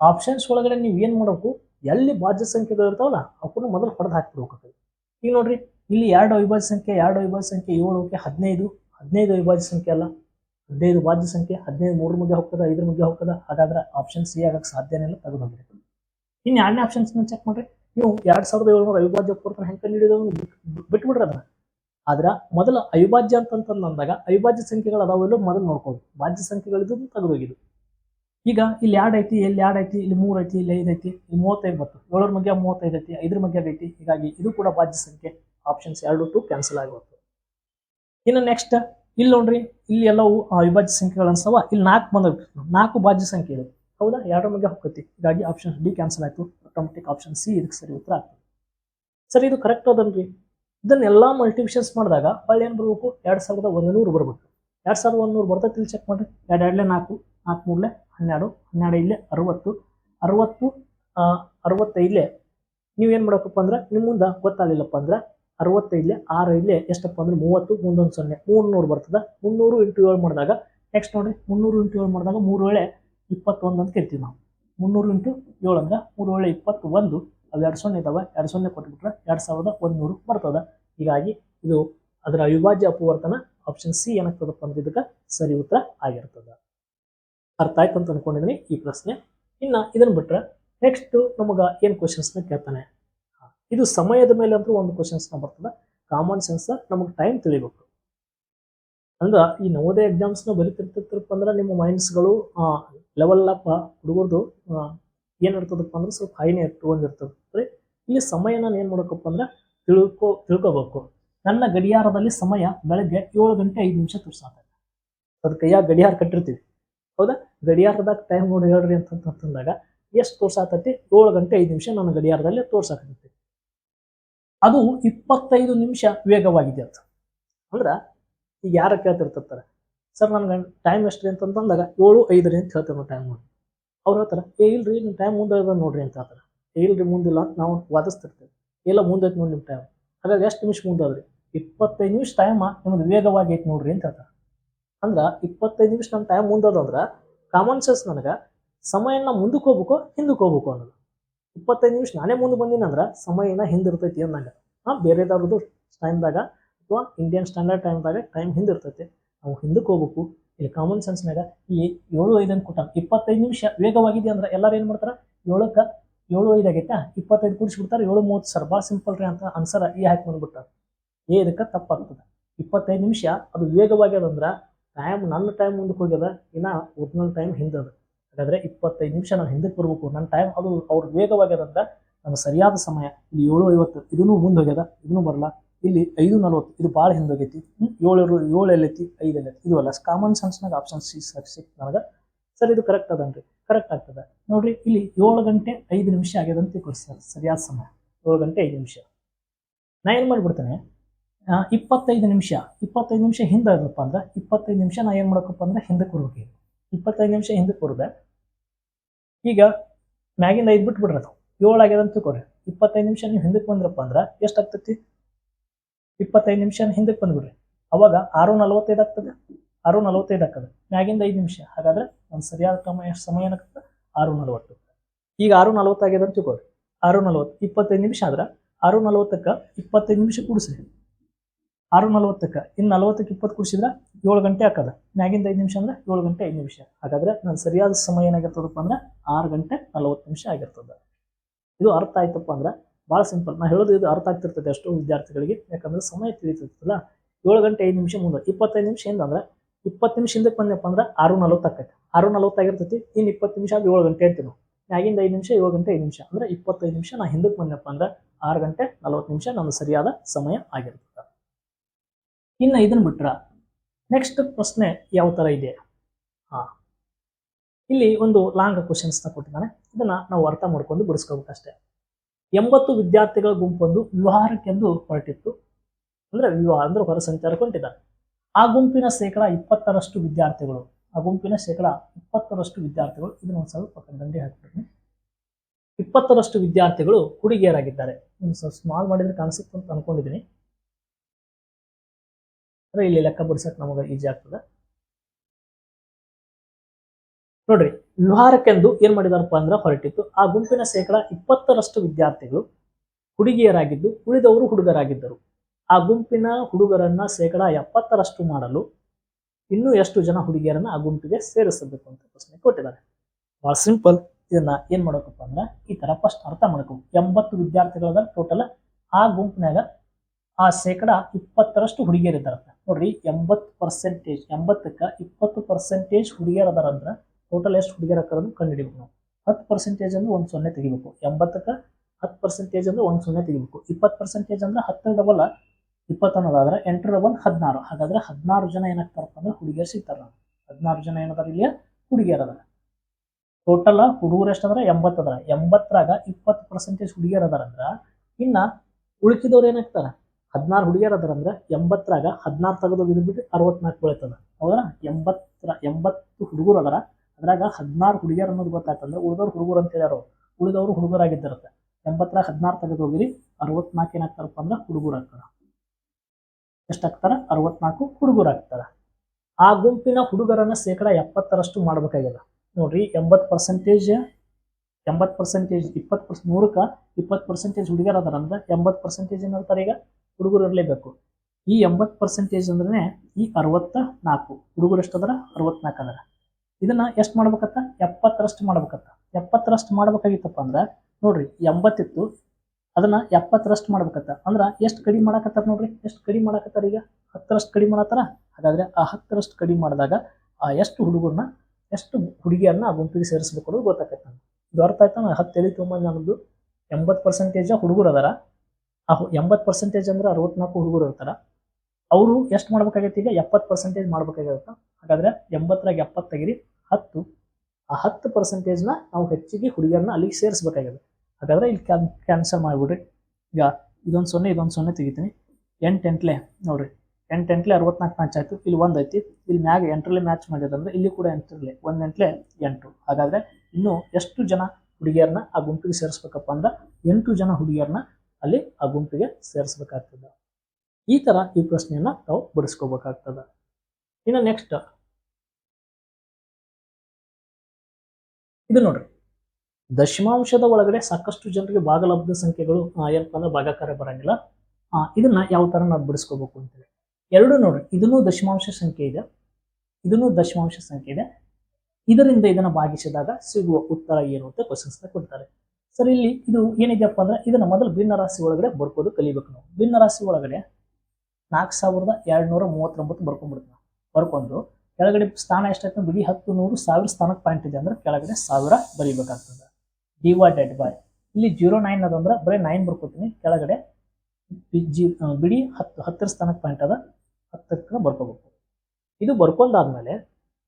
ಆಪ್ಷನ್ಸ್ ಒಳಗಡೆ ನೀವು ಏನು ಮಾಡಬೇಕು? ಎಲ್ಲಿ ಭಾಜ್ಯ ಸಂಖ್ಯೆಗಳು ಇರ್ತಾವಲ್ಲ ಅವಕ್ಕೂ ಮೊದಲು ಹೊಡೆದು ಹಾಕಿಬಿಡ್ಬೇಕು ಈಗ ನೋಡ್ರಿ, ಇಲ್ಲಿ ಎರಡು ಅವಿಭಾಜ್ಯ ಸಂಖ್ಯೆ, ಎರಡು ಅವಿಭಾಜ್ಯ ಸಂಖ್ಯೆ ಏಳು, ಓಕೆ, ಹದಿನೈದು. ಹದಿನೈದು ಅವಿಭಾಜ್ಯ ಸಂಖ್ಯೆ ಅಲ್ಲ. ಹದಿನೈದು ಭಾಜ್ಯ ಸಂಖ್ಯೆ, ಹದಿನೈದು ಮೂರು ಮುಗ್ಗೆ ಹೋಗ್ತದ ಐದರ ಮುಗ್ಗೆ ಹೋಗ್ತದ, ಹಾಗಾದ್ರೆ ಆಪ್ಷನ್ ಸಿ ಆಗಕ್ಕೆ ಸಾಧ್ಯನೇ ಇಲ್ಲ ತೆಗೆದು ಹೋಗಿರಿ ಇನ್ನು ಎರಡನೇ ಆಪ್ಷನ್ಸ್ನ ಚೆಕ್ ಮಾಡ್ರಿ. ನೀವು ಎರಡು ಸಾವಿರದ ಏಳ್ನೂರ ಅವಿಭಾಜ್ಯ ಅಪವರ್ತನ ಹೆಂಗೆ ಕಂಡುಹಿಡಿಯೋದು ಬಿಟ್ಬಿಡ್ರಿ ಅದನ್ನ. ಆದ್ರೆ ಮೊದಲ ಅವಿಭಾಜ್ಯ ಅಂತಂತಂದು ಅಂದಾಗ ಅವಿಭಾಜ್ಯ ಸಂಖ್ಯೆಗಳು ಅದಾವಲ್ಲೋ ಮೊದಲು ನೋಡ್ಕೋದು ಭಾಜ್ಯ ಸಂಖ್ಯೆಗಳಿದ್ದು ತೆಗೆದೋಗಿದ್ದು ಈಗ ಇಲ್ಲಿ ಎರಡು ಐತಿ, ಇಲ್ಲಿ ಎರಡು ಐತಿ, ಇಲ್ಲಿ ಮೂರು ಐತಿ, ಇಲ್ಲಿ ಐದು ಐತಿ, ಇಲ್ಲಿ ಮೂವತ್ತೈದು ಬತ್ತು ಏಳರ ಮಧ್ಯ ಮೂವತ್ತೈದು ಐತಿ, ಐದರ ಮಧ್ಯ ಐತಿ. ಹೀಗಾಗಿ ಇದು ಕೂಡ ಭಾಜ್ಯ ಸಂಖ್ಯೆ ಆಪ್ಷನ್ಸ್ ಎರಡು ಟು ಕ್ಯಾನ್ಸಲ್ ಆಗುತ್ತೆ ಇನ್ನು ನೆಕ್ಸ್ಟ್ ಇಲ್ಲಿ ನೋಡ್ರಿ, ಇಲ್ಲಿ ಎಲ್ಲವೂ ಅವಿಭಾಜ್ಯ ಸಂಖ್ಯೆಗಳು ಅನ್ಸವ ಇಲ್ಲಿ ನಾಲ್ಕು ಬಂದ ನಾಲ್ಕು ಭಾಜ್ಯ ಸಂಖ್ಯೆ ಇದೆ. ಹೌದಾ? ಎರಡರ ಮಧ್ಯ ಹೋಗ್ತೈತಿ ಹೀಗಾಗಿ ಆಪ್ಷನ್ ಡಿ ಕ್ಯಾನ್ಸಲ್ ಆಯಿತು. ಆಟೋಮೆಟಿಕ್ ಆಪ್ಷನ್ ಸಿ ಇದಕ್ಕೆ ಸರಿ ಉತ್ತರ ಆಗ್ತದೆ. ಸರಿ, ಇದು ಕರೆಕ್ಟ್ ಅದನ್ರಿ ಇದನ್ನೆಲ್ಲ ಮಲ್ಟಿವಿಷನ್ಸ್ ಮಾಡಿದಾಗ ಹೊಳ್ಳಿ ಏನು ಬರಬೇಕು? ಎರಡು ಸಾವಿರದ ಒಂದು ನೂರು ಬರಬೇಕು. ಎರಡು ಸಾವಿರದ ಒಂದೂರು ಬರ್ತೈತಿ ಇಲ್ಲಿ ಚೆಕ್ ಮಾಡಿರಿ. ಎರಡು ಎರಡಲೇ ನಾಲ್ಕು ನಾಲ್ಕು ಮೂರಲೆ ಹನ್ನೆರಡು ಹನ್ನೆರಡು ಇಲ್ಲೇ ಅರವತ್ತು. ಅರವತ್ತು ನೀವು ನೀವೇನು ಮಾಡಬೇಕಪ್ಪ ಅಂದ್ರೆ ನಿಮ್ಮ ಮುಂದೆ ಗೊತ್ತಾಗಲಿಲ್ಲಪ್ಪ ಅಂದ್ರೆ ಅರವತ್ತೈದಲೆ ಆರು ಇಲ್ಲೇ, ಎಷ್ಟಪ್ಪ ಅಂದ್ರೆ ಮೂವತ್ತು, ಮುಂದೊಂದು ಸೊನ್ನೆ. ಮೂರ್ನೂರು ಬರ್ತದೆ. ಮುನ್ನೂರು ಇಂಟು ಏಳು ಮಾಡಿದಾಗ ನೆಕ್ಸ್ಟ್ ನೋಡಿ ಮುನ್ನೂರು ಇಂಟು ಏಳು ಮಾಡಿದಾಗ ಮೂರು ವೇಳೆ ಇಪ್ಪತ್ತೊಂದು ಅಂತ ಕೇಳ್ತೀವಿ ನಾವು. ಮುನ್ನೂರು ಇಂಟು ಏಳು ಅಂದ್ರೆ ಮೂರು ವೇಳೆ ಇಪ್ಪತ್ತು ಒಂದು ಅವು ಎರಡು ಸೊನ್ನೆ ಇದಾವೆ. ಎರಡು ಸೊನ್ನೆ ಕೊಟ್ಬಿಟ್ರೆ ಎರಡು ಸಾವಿರದ ಒಂದೂರು ಬರ್ತದೆ. ಹೀಗಾಗಿ ಇದು ಅದರ ಅವಿಭಾಜ್ಯ ಅಪವರ್ತನ ಆಪ್ಷನ್ ಸಿ ಏನಾಗ್ತದಪ್ಪ ಅಂದ್ರೆ ಇದಕ್ಕೆ ಸರಿ ಉತ್ತರ ಆಗಿರ್ತದೆ. ಅರ್ಥ ಆಯ್ತು ಅಂತ ಅನ್ಕೊಂಡಿದ್ದೀನಿ ಈ ಪ್ರಶ್ನೆ. ಇನ್ನ ಇದನ್ನ ಬಿಟ್ರೆ ನೆಕ್ಸ್ಟ್ ನಮಗ ಏನು ಕ್ವಶನ್ಸ್ನ ಕೇಳ್ತಾನೆ. ಇದು ಸಮಯದ ಮೇಲೆ ಅಂತೂ ಒಂದು ಕ್ವಶನ್ಸ್ನ ಬರ್ತದೆ. ಕಾಮನ್ ಸೆನ್ಸ್ ನಮಗೆ ಟೈಮ್ ತಿಳಿಬೇಕು. ಅಂದ್ರೆ ಈ ನವೋದಯ ಎಕ್ಸಾಮ್ಸ್ನ ಬರೀತಿರ್ತಿರ್ತಪ್ಪ ಅಂದ್ರೆ ನಿಮ್ಮ ಮೈಂಡ್ಸ್ಗಳು ಲೆವೆಲ್ ಅಪ್ ಹುಡುಗರದು ಏನಿರ್ತದಪ್ಪ ಅಂದ್ರೆ ಸ್ವಲ್ಪ ಹೈನೇ ಇಟ್ಕೊಂಡಿರ್ತದೆ. ಇಲ್ಲಿ ಸಮಯ ನಾನು ಏನು ಮಾಡಬೇಕಪ್ಪ ಅಂದ್ರೆ ತಿಳ್ಕೊ, ತಿಳ್ಕೊಬೇಕು. ನನ್ನ ಗಡಿಯಾರದಲ್ಲಿ ಸಮಯ ಬೆಳಗ್ಗೆ ಏಳು ಗಂಟೆ ಐದು ನಿಮಿಷ ತೋರ್ಸಾತ ಅದಕ್ಕೆ ಕೈಯಾಗ ಗಡಿಯಾರ ಕಟ್ಟಿರ್ತೀವಿ. ಹೌದಾ? ಗಡಿಯಾರದಾಗ ಟೈಮ್ ನೋಡಿ ಹೇಳ್ರಿ ಅಂತಂತಂದಾಗ ಎಷ್ಟು ತೋರ್ಸಾತೈತಿ? ಏಳು ಗಂಟೆ ಐದು ನಿಮಿಷ ನನ್ನ ಗಡಿಯಾರದಲ್ಲಿ ತೋರ್ಸಾಕತ್ತೈತಿ. ಅದು ಇಪ್ಪತ್ತೈದು ನಿಮಿಷ ವೇಗವಾಗಿದೆ ಅಂತ. ಅಂದ್ರೆ ಈಗ ಯಾರ ಕೇಳ್ತಿರ್ತಿರ್ತಾರೆ ಸರ್, ನನಗೆ ಟೈಮ್ ಎಷ್ಟು ರೀ ಅಂತಂದಾಗ ಏಳು, ಐದರಿ ಅಂತ ಹೇಳ್ತಾರೆ ಟೈಮ್ ನೋಡಿ. ಅವ್ರು ಹೇಳ್ತಾರೆ, ಏ, ಇಲ್ರಿ ನಿಮ್ಮ ಟೈಮ್ ಮುಂದೆ ಅದ ನೋಡ್ರಿ ಅಂತ ಹೇಳ್ತಾರೆ. ಏ, ಇಲ್ರಿ, ಮುಂದಿಲ್ಲ ಅಂತ ನಾವು ವಾದಿಸ್ತಿರ್ತೇವೆ. ಎಲ್ಲ ಮುಂದೆ ಐತೆ ನೋಡಿ ನಿಮ್ಮ ಟೈಮ್ ಹಾಗಾಗಿ ಎಷ್ಟು ನಿಮಿಷ ಮುಂದೆ ಅದ್ರಿ? ಇಪ್ಪತ್ತೈದು ನಿಮಿಷ ಟೈಮ್ ನಿಮ್ಮದು ವೇಗವಾಗಿ ಐತೆ ನೋಡ್ರಿ ಅಂತ ಹೇಳ್ತಾರೆ. ಅಂದ್ರೆ ಇಪ್ಪತ್ತೈದು ನಿಮಿಷ ನಮ್ಮ ಟೈಮ್ ಮುಂದದಂದ್ರ ಕಾಮನ್ ಸೆನ್ಸ್ ನನಗೆ ಸಮಯನ ಮುಂದಕ್ಕೆ ಹೋಗ್ಬೇಕು ಹಿಂದಕ್ಕೆ ಹೋಗ್ಬೇಕು ಅನ್ನೋದು. ಇಪ್ಪತ್ತೈದು ನಿಮಿಷ ನಾನೇ ಮುಂದೆ ಬಂದಿನಿ ಅಂದ್ರೆ ಸಮಯನ ಹಿಂದಿರ್ತೈತಿ ಅಂದಂಗ. ಹಾಂ, ಬೇರೆದವ್ರದ್ದು ಟೈಮ್ದಾಗ ಅಥವಾ ಇಂಡಿಯನ್ ಸ್ಟ್ಯಾಂಡರ್ಡ್ ಟೈಮ್ದಾಗ ಟೈಮ್ ಹಿಂದಿರ್ತೈತಿ ನಾವು ಹಿಂದಕ್ಕೆ ಹೋಗ್ಬೇಕು. ಇಲ್ಲಿ ಕಾಮನ್ ಸೆನ್ಸ್ನಾಗ ಇಲ್ಲಿ ಏಳು ಐದನ್ನು ಕೊಟ್ಟ ಇಪ್ಪತ್ತೈದು ನಿಮಿಷ ವೇಗವಾಗಿದೆ ಅಂದ್ರೆ ಎಲ್ಲರೂ ಏನು ಮಾಡ್ತಾರೆ? ಏಳಕ್ಕೆ ಏಳು ಐದು ಆಗೈತಾ? ಇಪ್ಪತ್ತೈದು ಕೂಡಿಸ್ಬಿಡ್ತಾರೆ. ಏಳು ಮೂವತ್ತು ಸರ್ ಭಾಳ ಸಿಂಪಲ್ ರೀ ಅಂತ ಆನ್ಸರ್ ಈ ಹಾಕಿ ಬಂದ್ಬಿಟ್ಟಾರೆ. ಏ, ಇದಕ್ಕೆ ತಪ್ಪಾಗ್ತದೆ. ಇಪ್ಪತ್ತೈದು ನಿಮಿಷ ಅದು ವೇಗವಾಗ್ಯದಂದ್ರೆ ಟೈಮ್ ನನ್ನ ಟೈಮ್ ಮುಂದಕ್ಕೆ ಹೋಗ್ಯದ. ಇನ್ನು ಒರಿಜಿನಲ್ ಟೈಮ್ ಹಿಂದದ ಹಾಗಾದ್ರೆ ಇಪ್ಪತ್ತೈದು ನಿಮಿಷ ನಾನು ಹಿಂದಕ್ಕೆ ಬರ್ಬೇಕು. ನನ್ನ ಟೈಮ್ ಅದು ಅವ್ರ ವೇಗವಾಗ್ಯದಂತ ನಮ್ಮ ಸರಿಯಾದ ಸಮಯ ಇಲ್ಲಿ ಏಳು ಐವತ್ತು ಇದನ್ನು ಮುಂದೆ ಹೋಗ್ಯದ, ಇದನ್ನು ಬರಲ್ಲ. ಇಲ್ಲಿ ಐದು ನಲ್ವತ್ತು, ಇದು ಭಾಳ ಹಿಂದೋಗೈತಿ ಏಳು ಏಳು ಎಲ್ಲೈತಿ ಐದು ಎಲ್ಲೈತಿ ಇದು ಅಲ್ಲ. ಕಾಮನ್ ಸೆನ್ಸ್ನಾಗ ಆಪ್ಷನ್ ಸಿ ಸಿಕ್ತು ನನಗೆ. ಸರ್, ಇದು ಕರೆಕ್ಟ್ ಅದನ್ರಿ. ಕರೆಕ್ಟ್ ಆಗ್ತದೆ. ನೋಡ್ರಿ, ಇಲ್ಲಿ ಏಳು ಗಂಟೆ ಐದು ನಿಮಿಷ ಆಗ್ಯದಂತ ಕೊಡಿ ಸರ್. ಸರಿಯಾದ ಸಮಯ. ಏಳು ಗಂಟೆ ಐದು ನಿಮಿಷ. ನಾ ಏನು ಮಾಡಿಬಿಡ್ತೇನೆ? ಇಪ್ಪತ್ತೈದು ನಿಮಿಷ. ಇಪ್ಪತ್ತೈದು ನಿಮಿಷ ಹಿಂದೆ ಅದಪ್ಪ ಅಂದ್ರೆ, ಇಪ್ಪತ್ತೈದು ನಿಮಿಷ ನಾ ಏನು ಮಾಡಬೇಕಪ್ಪ ಅಂದ್ರೆ ಹಿಂದಕ್ಕೆ ಬರ್ಬೇಕು ಇಪ್ಪತ್ತೈದು ನಿಮಿಷ ಹಿಂದಕ್ಕೆ ಬರುದೆ ಈಗ ಮ್ಯಾಗಿಂದ ಐದು ಬಿಟ್ಟು ಬಿಡ್ರಿ ಅದು. ಏಳು ಆಗ್ಯದ ಅಂತ ತಿಳ್ಕೊಡ್ರಿ ಇಪ್ಪತ್ತೈದು ನಿಮಿಷ ನೀವು ಹಿಂದಕ್ಕೆ ಬಂದ್ರಪ್ಪ ಅಂದ್ರೆ ಎಷ್ಟು ಎಷ್ಟಾಗ್ತೈತಿ ಇಪ್ಪತ್ತೈದು ನಿಮಿಷ ಹಿಂದಕ್ಕೆ ಬಂದ್ಬಿಡ್ರಿ. ಅವಾಗ ಆರು ನಲವತ್ತೈದು ಆಗ್ತದೆ. ಆರು ನಲವತ್ತೈದು ಆಗ್ತದೆ. ಮ್ಯಾಗಿಂದ ಐದು ನಿಮಿಷ. ಹಾಗಾದ್ರೆ ಒಂದು ಸರಿಯಾದ ಸಮಯ ಸಮಯ ಏನಾಗ್ತದೆ? ಆರು ನಲವತ್ತು. ಈಗ ಆರು ನಲವತ್ತು ಆಗ್ಯದ ಅಂತ ತಿಳ್ಕೊಡ್ರಿ ಆರು ನಲ್ವತ್ತು. ಇಪ್ಪತ್ತೈದು ನಿಮಿಷ ಆದ್ರೆ ಆರು ನಲವತ್ತಕ್ಕೆ ಇಪ್ಪತ್ತೈದು ನಿಮಿಷ ಕೂಡಿಸ್ರಿ. ಆರು ನಲವತ್ತಕ್ಕೆ ಇನ್ನು ನಲ್ವತ್ತಕ್ಕೆ ಇಪ್ಪತ್ತು ಕೂಡಿಸಿದ್ರೆ ಏಳು ಗಂಟೆ ಹಾಕದ ಮ್ಯಾಗಿಂದ ಐದು ನಿಮಿಷ ಅಂದ್ರೆ ಏಳು ಗಂಟೆ ಐದು ನಿಮಿಷ. ಹಾಗಾದ್ರೆ ನನ್ನ ಸರಿಯಾದ ಸಮಯ ಏನಾಗಿರ್ತದಪ್ಪ ಅಂದ್ರೆ ಆರು ಗಂಟೆ ನಲವತ್ತು ನಿಮಿಷ ಆಗಿರ್ತದೆ. ಇದು ಅರ್ಥ ಆಯ್ತಪ್ಪ ಅಂದ್ರೆ ಭಾಳ ಸಿಂಪಲ್. ನಾ ಹೇಳೋದು ಇದು ಅರ್ಥ ಆಗ್ತಿರ್ತದೆ ಅಷ್ಟು ವಿದ್ಯಾರ್ಥಿಗಳಿಗೆ. ಯಾಕಂದ್ರೆ ಸಮಯ ತಿಳಿತಿರ್ತಲ್ಲ ಏಳು ಗಂಟೆ ಐದು ನಿಮಿಷ ಮುಂದೆ, ಇಪ್ಪತ್ತೈದು ನಿಮಿಷ ಅಂದ್ರೆ ಇಪ್ಪತ್ತು ನಿಮಿಷ ಹಿಂದಕ್ಕೆ ಬಂದಪ್ಪ ಅಂದ್ರೆ ಆರು ನಲ್ವತ್ತು ಆಕೈತೆ ಆರು ನಲ್ವತ್ತು ಆಗಿರ್ತೈತಿ, ಇನ್ನು ಇಪ್ಪತ್ತು ನಿಮಿಷ ಆದ್ರೆ ಏಳು ಗಂಟೆ ಅಂತೀವಿ ಮ್ಯಾಗಿಂದ ಐದು ನಿಮಿಷ, ಏಳು ಗಂಟೆ ಐದು ನಿಮಿಷ. ಅಂದ್ರೆ ಇಪ್ಪತ್ತೈದು ನಿಮಿಷ ನಾ ಹಿಂದಕ್ಕೆ ಬಂದಪ್ಪ ಅಂದ್ರೆ ಆರು ಗಂಟೆ ನಲವತ್ತು ನಿಮಿಷ ನನ್ನ ಸರಿಯಾದ ಸಮಯ ಆಗಿರ್ತದೆ. ಇನ್ನು ಇದನ್ನು ಬಿಟ್ರ. ನೆಕ್ಸ್ಟ್ ಪ್ರಶ್ನೆ ಯಾವ ತರ ಇದೆ? ಹಾ. ಇಲ್ಲಿ ಒಂದು ಲಾಂಗ್ ಕ್ವಶನ್ಸ್ನ ಕೊಟ್ಟಿದ್ದಾನೆ. ಇದನ್ನ ನಾವು ಅರ್ಥ ಮಾಡ್ಕೊಂಡು ಬಿಡಿಸ್ಕೋಬೇಕಷ್ಟೇ ಎಂಬತ್ತು ವಿದ್ಯಾರ್ಥಿಗಳ ಗುಂಪೊಂದು ವಿವಾಹಕ್ಕೆಂದು ಹೊರಟಿತ್ತು. ಅಂದ್ರೆ ವಿವಾಹ, ಅಂದರೆ ಹೊರ ಸಂಚಾರಕ್ಕೆ ಕೊಟ್ಟಿದ್ದಾರೆ ಆ ಗುಂಪಿನ ಶೇಕಡ ಇಪ್ಪತ್ತರಷ್ಟು ವಿದ್ಯಾರ್ಥಿಗಳು, ಆ ಗುಂಪಿನ ಶೇಕಡ ಇಪ್ಪತ್ತರಷ್ಟು ವಿದ್ಯಾರ್ಥಿಗಳು ಇದನ್ನ ಒಂದು ಸ್ವಲ್ಪ ದಂಡಿ ಹಾಕ್ಬಿಡ್ತೀನಿ. ಇಪ್ಪತ್ತರಷ್ಟು ವಿದ್ಯಾರ್ಥಿಗಳು ಹುಡುಗಿಯರಾಗಿದ್ದಾರೆ. ಒಂದು ಸ್ವಲ್ಪ ಸ್ಮಾಲ್ ಮಾಡಿದ್ರೆ ಕಾಣಿಸುತ್ತೆ ಅಂತ ಅನ್ಕೊಂಡಿದ್ದೀನಿ. ಅಂದ್ರೆ ಇಲ್ಲಿ ಲೆಕ್ಕ ಬಿಡಿಸಕ್ ನಮಗೆ ಈಜಿ ಆಗ್ತದೆ. ನೋಡ್ರಿ ವಿಹಾರಕ್ಕೆಂದು ಏನ್ ಮಾಡಿದಾರಪ್ಪ ಅಂದ್ರೆ ಹೊರಟಿತ್ತು. ಆ ಗುಂಪಿನ ಶೇಕಡ ಇಪ್ಪತ್ತರಷ್ಟು ವಿದ್ಯಾರ್ಥಿಗಳು ಹುಡುಗಿಯರಾಗಿದ್ದು, ಉಳಿದವರು ಹುಡುಗರಾಗಿದ್ದರು. ಆ ಗುಂಪಿನ ಹುಡುಗರನ್ನ ಶೇಕಡ ಎಪ್ಪತ್ತರಷ್ಟು ಮಾಡಲು ಇನ್ನೂ ಎಷ್ಟು ಜನ ಹುಡುಗಿಯರನ್ನ ಆ ಗುಂಪಿಗೆ ಸೇರಿಸಬೇಕು ಅಂತ ಪ್ರಶ್ನೆ ಕೊಟ್ಟಿದ್ದಾರೆ. ಬಹಳ ಸಿಂಪಲ್, ಇದನ್ನ ಏನ್ ಮಾಡಬೇಕಪ್ಪ ಅಂದ್ರೆ ಈ ತರ ಫಸ್ಟ್ ಅರ್ಥ ಮಾಡ್ಕೊಬೇಕು ಎಂಬತ್ತು ವಿದ್ಯಾರ್ಥಿಗಳದ ಟೋಟಲ್ ಆ ಗುಂಪಿನಾಗ ಆ ಶೇಕಡ ಇಪ್ಪತ್ತರಷ್ಟು ಹುಡುಗಿಯರಿದ್ದಾರಂತ ನೋಡ್ರಿ, ಎಂಬತ್ತು ಪರ್ಸೆಂಟೇಜ್ ಎಂಬತ್ತಕ್ಕೆ ಇಪ್ಪತ್ತು ಪರ್ಸೆಂಟೇಜ್ ಹುಡುಗಿಯರ್ ಅದಾರಂದ್ರ ಟೋಟಲ್ ಎಷ್ಟು ಹುಡುಗಿಯರ ಕಂಡು ಕಂಡುಹಿಡಿಬೇಕು ನಾವು? ಹತ್ತು ಪರ್ಸೆಂಟೇಜ್ ಅಂದ್ರೆ ಒಂದು ಸೊನ್ನೆ ತೆಗಿಬೇಕು. ಎಂಬತ್ತಕ್ಕೆ ಹತ್ತು ಪರ್ಸೆಂಟೇಜ್ ಅಂದ್ರೆ ಒಂದು ಸೊನ್ನೆ ತೆಗಿಬೇಕು. ಇಪ್ಪತ್ತು ಪರ್ಸೆಂಟೇಜ್ ಅಂದ್ರೆ ಹತ್ತರ ಡಬಲ್ ಇಪ್ಪತ್ತು ಅನ್ನೋದಾದ್ರೆ ಎಂಟರ ಡಬಲ್ ಹದಿನಾರು. ಹಾಗಾದ್ರೆ ಹದಿನಾರು ಜನ ಏನಾಗ್ತಾರಪ್ಪ ಅಂದ್ರೆ ಹುಡುಗಿಯರು ಸಿಗ್ತಾರ. ಹದಿನಾರು ಜನ ಏನದಾರ ಇಲ್ಲಿ ಹುಡುಗಿಯರ್ ಅದಾರ. ಟೋಟಲ್ ಹುಡುಗರು ಎಷ್ಟಂದ್ರೆ? ಎಂಬತ್ತು ಅದಾರ ಎಂಬತ್ತರಾಗ ಇಪ್ಪತ್ತು ಪರ್ಸೆಂಟೇಜ್ ಹುಡುಗಿಯರ್ ಅದಾರ ಅಂದ್ರೆ ಇನ್ನ ಉಳಿಕಿದವ್ರು ಏನಾಗ್ತಾರ? ಹದಿನಾರು ಹುಡುಗಿಯರು ಅದರ ಅಂದ್ರೆ ಎಂಬತ್ತರಾಗ ಹದಿನಾರು ತೆಗೆದು ಹೋಗಿದ್ಬಿಟ್ಟು ಅರವತ್ನಾಲ್ಕು ಬೆಳಿತದ ಹೌದಾ? ಎಂಬತ್ತರ, ಎಂಬತ್ತು ಹುಡುಗರು ಅದಾರ. ಅದ್ರಾಗ ಹದಿನಾರು ಹುಡುಗಿಯರು ಅನ್ನೋದು ಗೊತ್ತಾಯ್ತಂದ್ರೆ ಉಳಿದವ್ರು ಹುಡುಗರು ಅಂತ ಹೇಳ್ಯಾರ ಉಳಿದವರು ಹುಡುಗರಾಗಿದ್ದಿರುತ್ತೆ. ಎಂಬತ್ತರಾಗ ಹದಿನಾರು ತೆಗೆದು ಹೋಗಿರಿ ಅರವತ್ನಾಲ್ಕು ಏನಾಗ್ತಾರಪ್ಪ ಅಂದ್ರೆ ಹುಡುಗರು ಆಗ್ತಾರ ಎಷ್ಟಾಗ್ತಾರ? ಅರವತ್ನಾಲ್ಕು ಹುಡುಗರು ಆಗ್ತಾರ ಆ ಗುಂಪಿನ ಹುಡುಗರನ್ನ ಶೇಕಡ ಎಪ್ಪತ್ತರಷ್ಟು ಮಾಡ್ಬೇಕಾಗ್ಯದ. ನೋಡ್ರಿ, ಎಂಬತ್ತು ಪರ್ಸೆಂಟೇಜ್ ಎಂಬತ್ತು ಪರ್ಸೆಂಟೇಜ್ ಇಪ್ಪತ್ತು ಪರ್ಸೆಂಟ್ ನೂರಕ್ಕೆ ಇಪ್ಪತ್ತು ಪರ್ಸೆಂಟೇಜ್ ಹುಡುಗರು ಅದಾರ. ಅಂದ್ರೆ ಎಂಬತ್ತು ಪರ್ಸೆಂಟೇಜ್ ಏನಂತಾರೆ ಈಗ? ಹುಡುಗರು ಇರಲೇಬೇಕು. ಈ ಎಂಬತ್ತು ಪರ್ಸೆಂಟೇಜ್ ಅಂದ್ರೆ ಈ ಅರವತ್ತ ನಾಲ್ಕು ಹುಡುಗರು ಎಷ್ಟು ಅದರ ಅರವತ್ನಾಲ್ಕು ಅದರ. ಇದನ್ನ ಎಷ್ಟು ಮಾಡ್ಬೇಕತ್ತ? ಎಪ್ಪತ್ತರಷ್ಟು ಮಾಡ್ಬೇಕತ್ತ. ಎಪ್ಪತ್ತರಷ್ಟು ಮಾಡ್ಬೇಕಾಗಿತ್ತಪ್ಪ ಅಂದ್ರೆ, ನೋಡ್ರಿ, ಎಂಬತ್ತಿತ್ತು. ಅದನ್ನ ಎಪ್ಪತ್ತರಷ್ಟು ಮಾಡ್ಬೇಕತ್ತ. ಅಂದ್ರೆ ಎಷ್ಟು ಕಡಿಮೆ ಮಾಡಕತ್ತಾರ ನೋಡ್ರಿ? ಎಷ್ಟು ಕಡಿಮೆ ಮಾಡಕತ್ತಾರ ಈಗ? ಹತ್ತರಷ್ಟು ಕಡಿಮೆ ಮಾಡತ್ತಾರ? ಹಾಗಾದ್ರೆ ಆ ಹತ್ತರಷ್ಟು ಕಡಿಮೆ ಮಾಡಿದಾಗ ಆ ಎಷ್ಟು ಹುಡುಗರನ್ನ ಎಷ್ಟು ಹುಡುಗಿಯರನ್ನ ಆ ಗುಂಪಿಗೆ ಸೇರಿಸ್ಬೇಕು ಅನ್ನೋದು ಗೊತ್ತಾಗತ್ತೆ. ಇದು ಅರ್ಥ ನಾ ಹತ್ತು ತಲೆ ತುಂಬ ನಮ್ಮದು ಎಂಬತ್ತು ಪರ್ಸೆಂಟೇಜ ಹುಡುಗರು ಅದಾರ. ಆ ಎಂಬತ್ತು ಪರ್ಸೆಂಟೇಜ್ ಅಂದ್ರೆ ಅರವತ್ನಾಲ್ಕು ಹುಡುಗರು ಇರ್ತಾರೆ. ಅವರು ಎಷ್ಟು ಮಾಡ್ಬೇಕಾಗೈತಿ ಈಗ? ಎಪ್ಪತ್ತು ಪರ್ಸೆಂಟೇಜ್ ಮಾಡ್ಬೇಕಾಗಿರುತ್ತೆ ಹಾಗಾದ್ರೆ ಎಂಬತ್ತರಾಗ ಎಪ್ಪತ್ತು ತೆಗಿರಿ. ಹತ್ತು. ಆ ಹತ್ತು ಪರ್ಸೆಂಟೇಜ್ನ ನಾವು ಹೆಚ್ಚಿಗೆ ಹುಡುಗಿಯರನ್ನ ಅಲ್ಲಿಗೆ ಸೇರಿಸ್ಬೇಕಾಗಿದೆ ಹಾಗಾದ್ರೆ ಇಲ್ಲಿ ಕ್ಯಾನ್ ಕ್ಯಾನ್ಸಲ್ ಮಾಡಿಬಿಡ್ರಿ. ಈಗ ಇದೊಂದು ಸೊನ್ನೆ ಇದೊಂದು ಸೊನ್ನೆ ತೆಗಿತೀನಿ. ಎಂಟು ಎಂಟ್ಲೆ ನೋಡ್ರಿ. ಎಂಟು ಎಂಟ್ಲೆ ಅರವತ್ನಾಲ್ಕು ಮ್ಯಾಚ್ ಆಯಿತು. ಇಲ್ಲಿ ಒಂದು ಐತಿ. ಇಲ್ಲಿ ಮ್ಯಾಗ ಎಂಟರಲ್ಲಿ ಮ್ಯಾಚ್ ಮಾಡಿದ್ರಂದ್ರೆ ಇಲ್ಲಿ ಕೂಡ ಎಂಟರಲ್ಲಿ ಒಂದು ಎಂಟ್ಲೆ ಎಂಟು. ಹಾಗಾದ್ರೆ ಇನ್ನು ಎಷ್ಟು ಜನ ಹುಡುಗಿಯರನ್ನ ಆ ಗುಂಪಿಗೆ ಸೇರಿಸ್ಬೇಕಪ್ಪ ಅಂದ್ರೆ ಎಂಟು ಜನ ಹುಡುಗಿಯರನ್ನ ಅಲ್ಲಿ ಆ ಗುಂಪಿಗೆ ಸೇರಿಸ್ಬೇಕಾಗ್ತದೆ. ಈ ಥರ ಈ ಪ್ರಶ್ನೆಯನ್ನು ನಾವು ಬಿಡಿಸ್ಕೋಬೇಕಾಗ್ತದೆ. ಇನ್ನು ನೆಕ್ಸ್ಟ್ ಇದು ನೋಡ್ರಿ. ದಶಮಾಂಶದ ಒಳಗಡೆ ಸಾಕಷ್ಟು ಜನರಿಗೆ ಭಾಗಲಬ್ಧ ಸಂಖ್ಯೆಗಳು ಏನಪ್ಪ ಅಂದ್ರೆ ಭಾಗಾಕಾರ ಬರಂಗಿಲ್ಲ. ಇದನ್ನ ಯಾವ ತರ ನಾವು ಬಿಡಿಸ್ಕೋಬೇಕು ಅಂತೇಳಿ. ಎರಡು ನೋಡ್ರಿ ಇದನ್ನು ದಶಮಾಂಶ ಸಂಖ್ಯೆ ಇದೆ. ಇದನ್ನು ದಶಮಾಂಶ ಸಂಖ್ಯೆ ಇದೆ. ಇದರಿಂದ ಇದನ್ನ ಭಾಗಿಸಿದಾಗ ಸಿಗುವ ಉತ್ತರ ಏನು ಅಂತ ಕ್ವಶನ್ಸ್ನ ಕೊಡ್ತಾರೆ. ಸರ್, ಇಲ್ಲಿ ಇದು ಏನಿದೆಯಪ್ಪ ಅಂದ್ರೆ ಇದನ್ನ ಮೊದಲು ಭಿನ್ನ ರಾಶಿ ಒಳಗಡೆ ಬರ್ಕೋದು ಕಲಿಬೇಕು ನಾವು. ಭಿನ್ನ ರಾಶಿ ಒಳಗಡೆ ನಾಲ್ಕು ಸಾವಿರದ ಎರಡ್ನೂರ ಮೂವತ್ತೊಂಬತ್ತು ಬರ್ಕೊಂಡ್ಬಿಡ್ತೀವಿ ಬರ್ಕೊಂಡು ಕೆಳಗಡೆ ಸ್ಥಾನ ಎಷ್ಟಾಗ್ತದೆ ಬಿಡಿ? ಹತ್ತು ನೂರು ಸಾವಿರ ಸ್ಥಾನಕ್ಕೆ ಪಾಯಿಂಟ್ ಇದೆ ಅಂದ್ರೆ ಕೆಳಗಡೆ ಸಾವಿರ ಬರೀಬೇಕಾಗ್ತದೆ. ಡಿವೈಡೆಡ್ ಬೈ ಇಲ್ಲಿ ಜೀರೋ ನೈನ್ ಅದಂದ್ರೆ ಬರೀ ನೈನ್ ಬರ್ಕೋತೀನಿ. ಕೆಳಗಡೆ ಬಿಡಿ ಹತ್ತು, ಹತ್ತರ ಸ್ಥಾನಕ್ಕೆ ಪಾಯಿಂಟ್ ಅದ. ಹತ್ತಕ್ಕೆ ಬರ್ಕೋಬೇಕು. ಇದು ಬರ್ಕೊಂಡಾದ್ಮೇಲೆ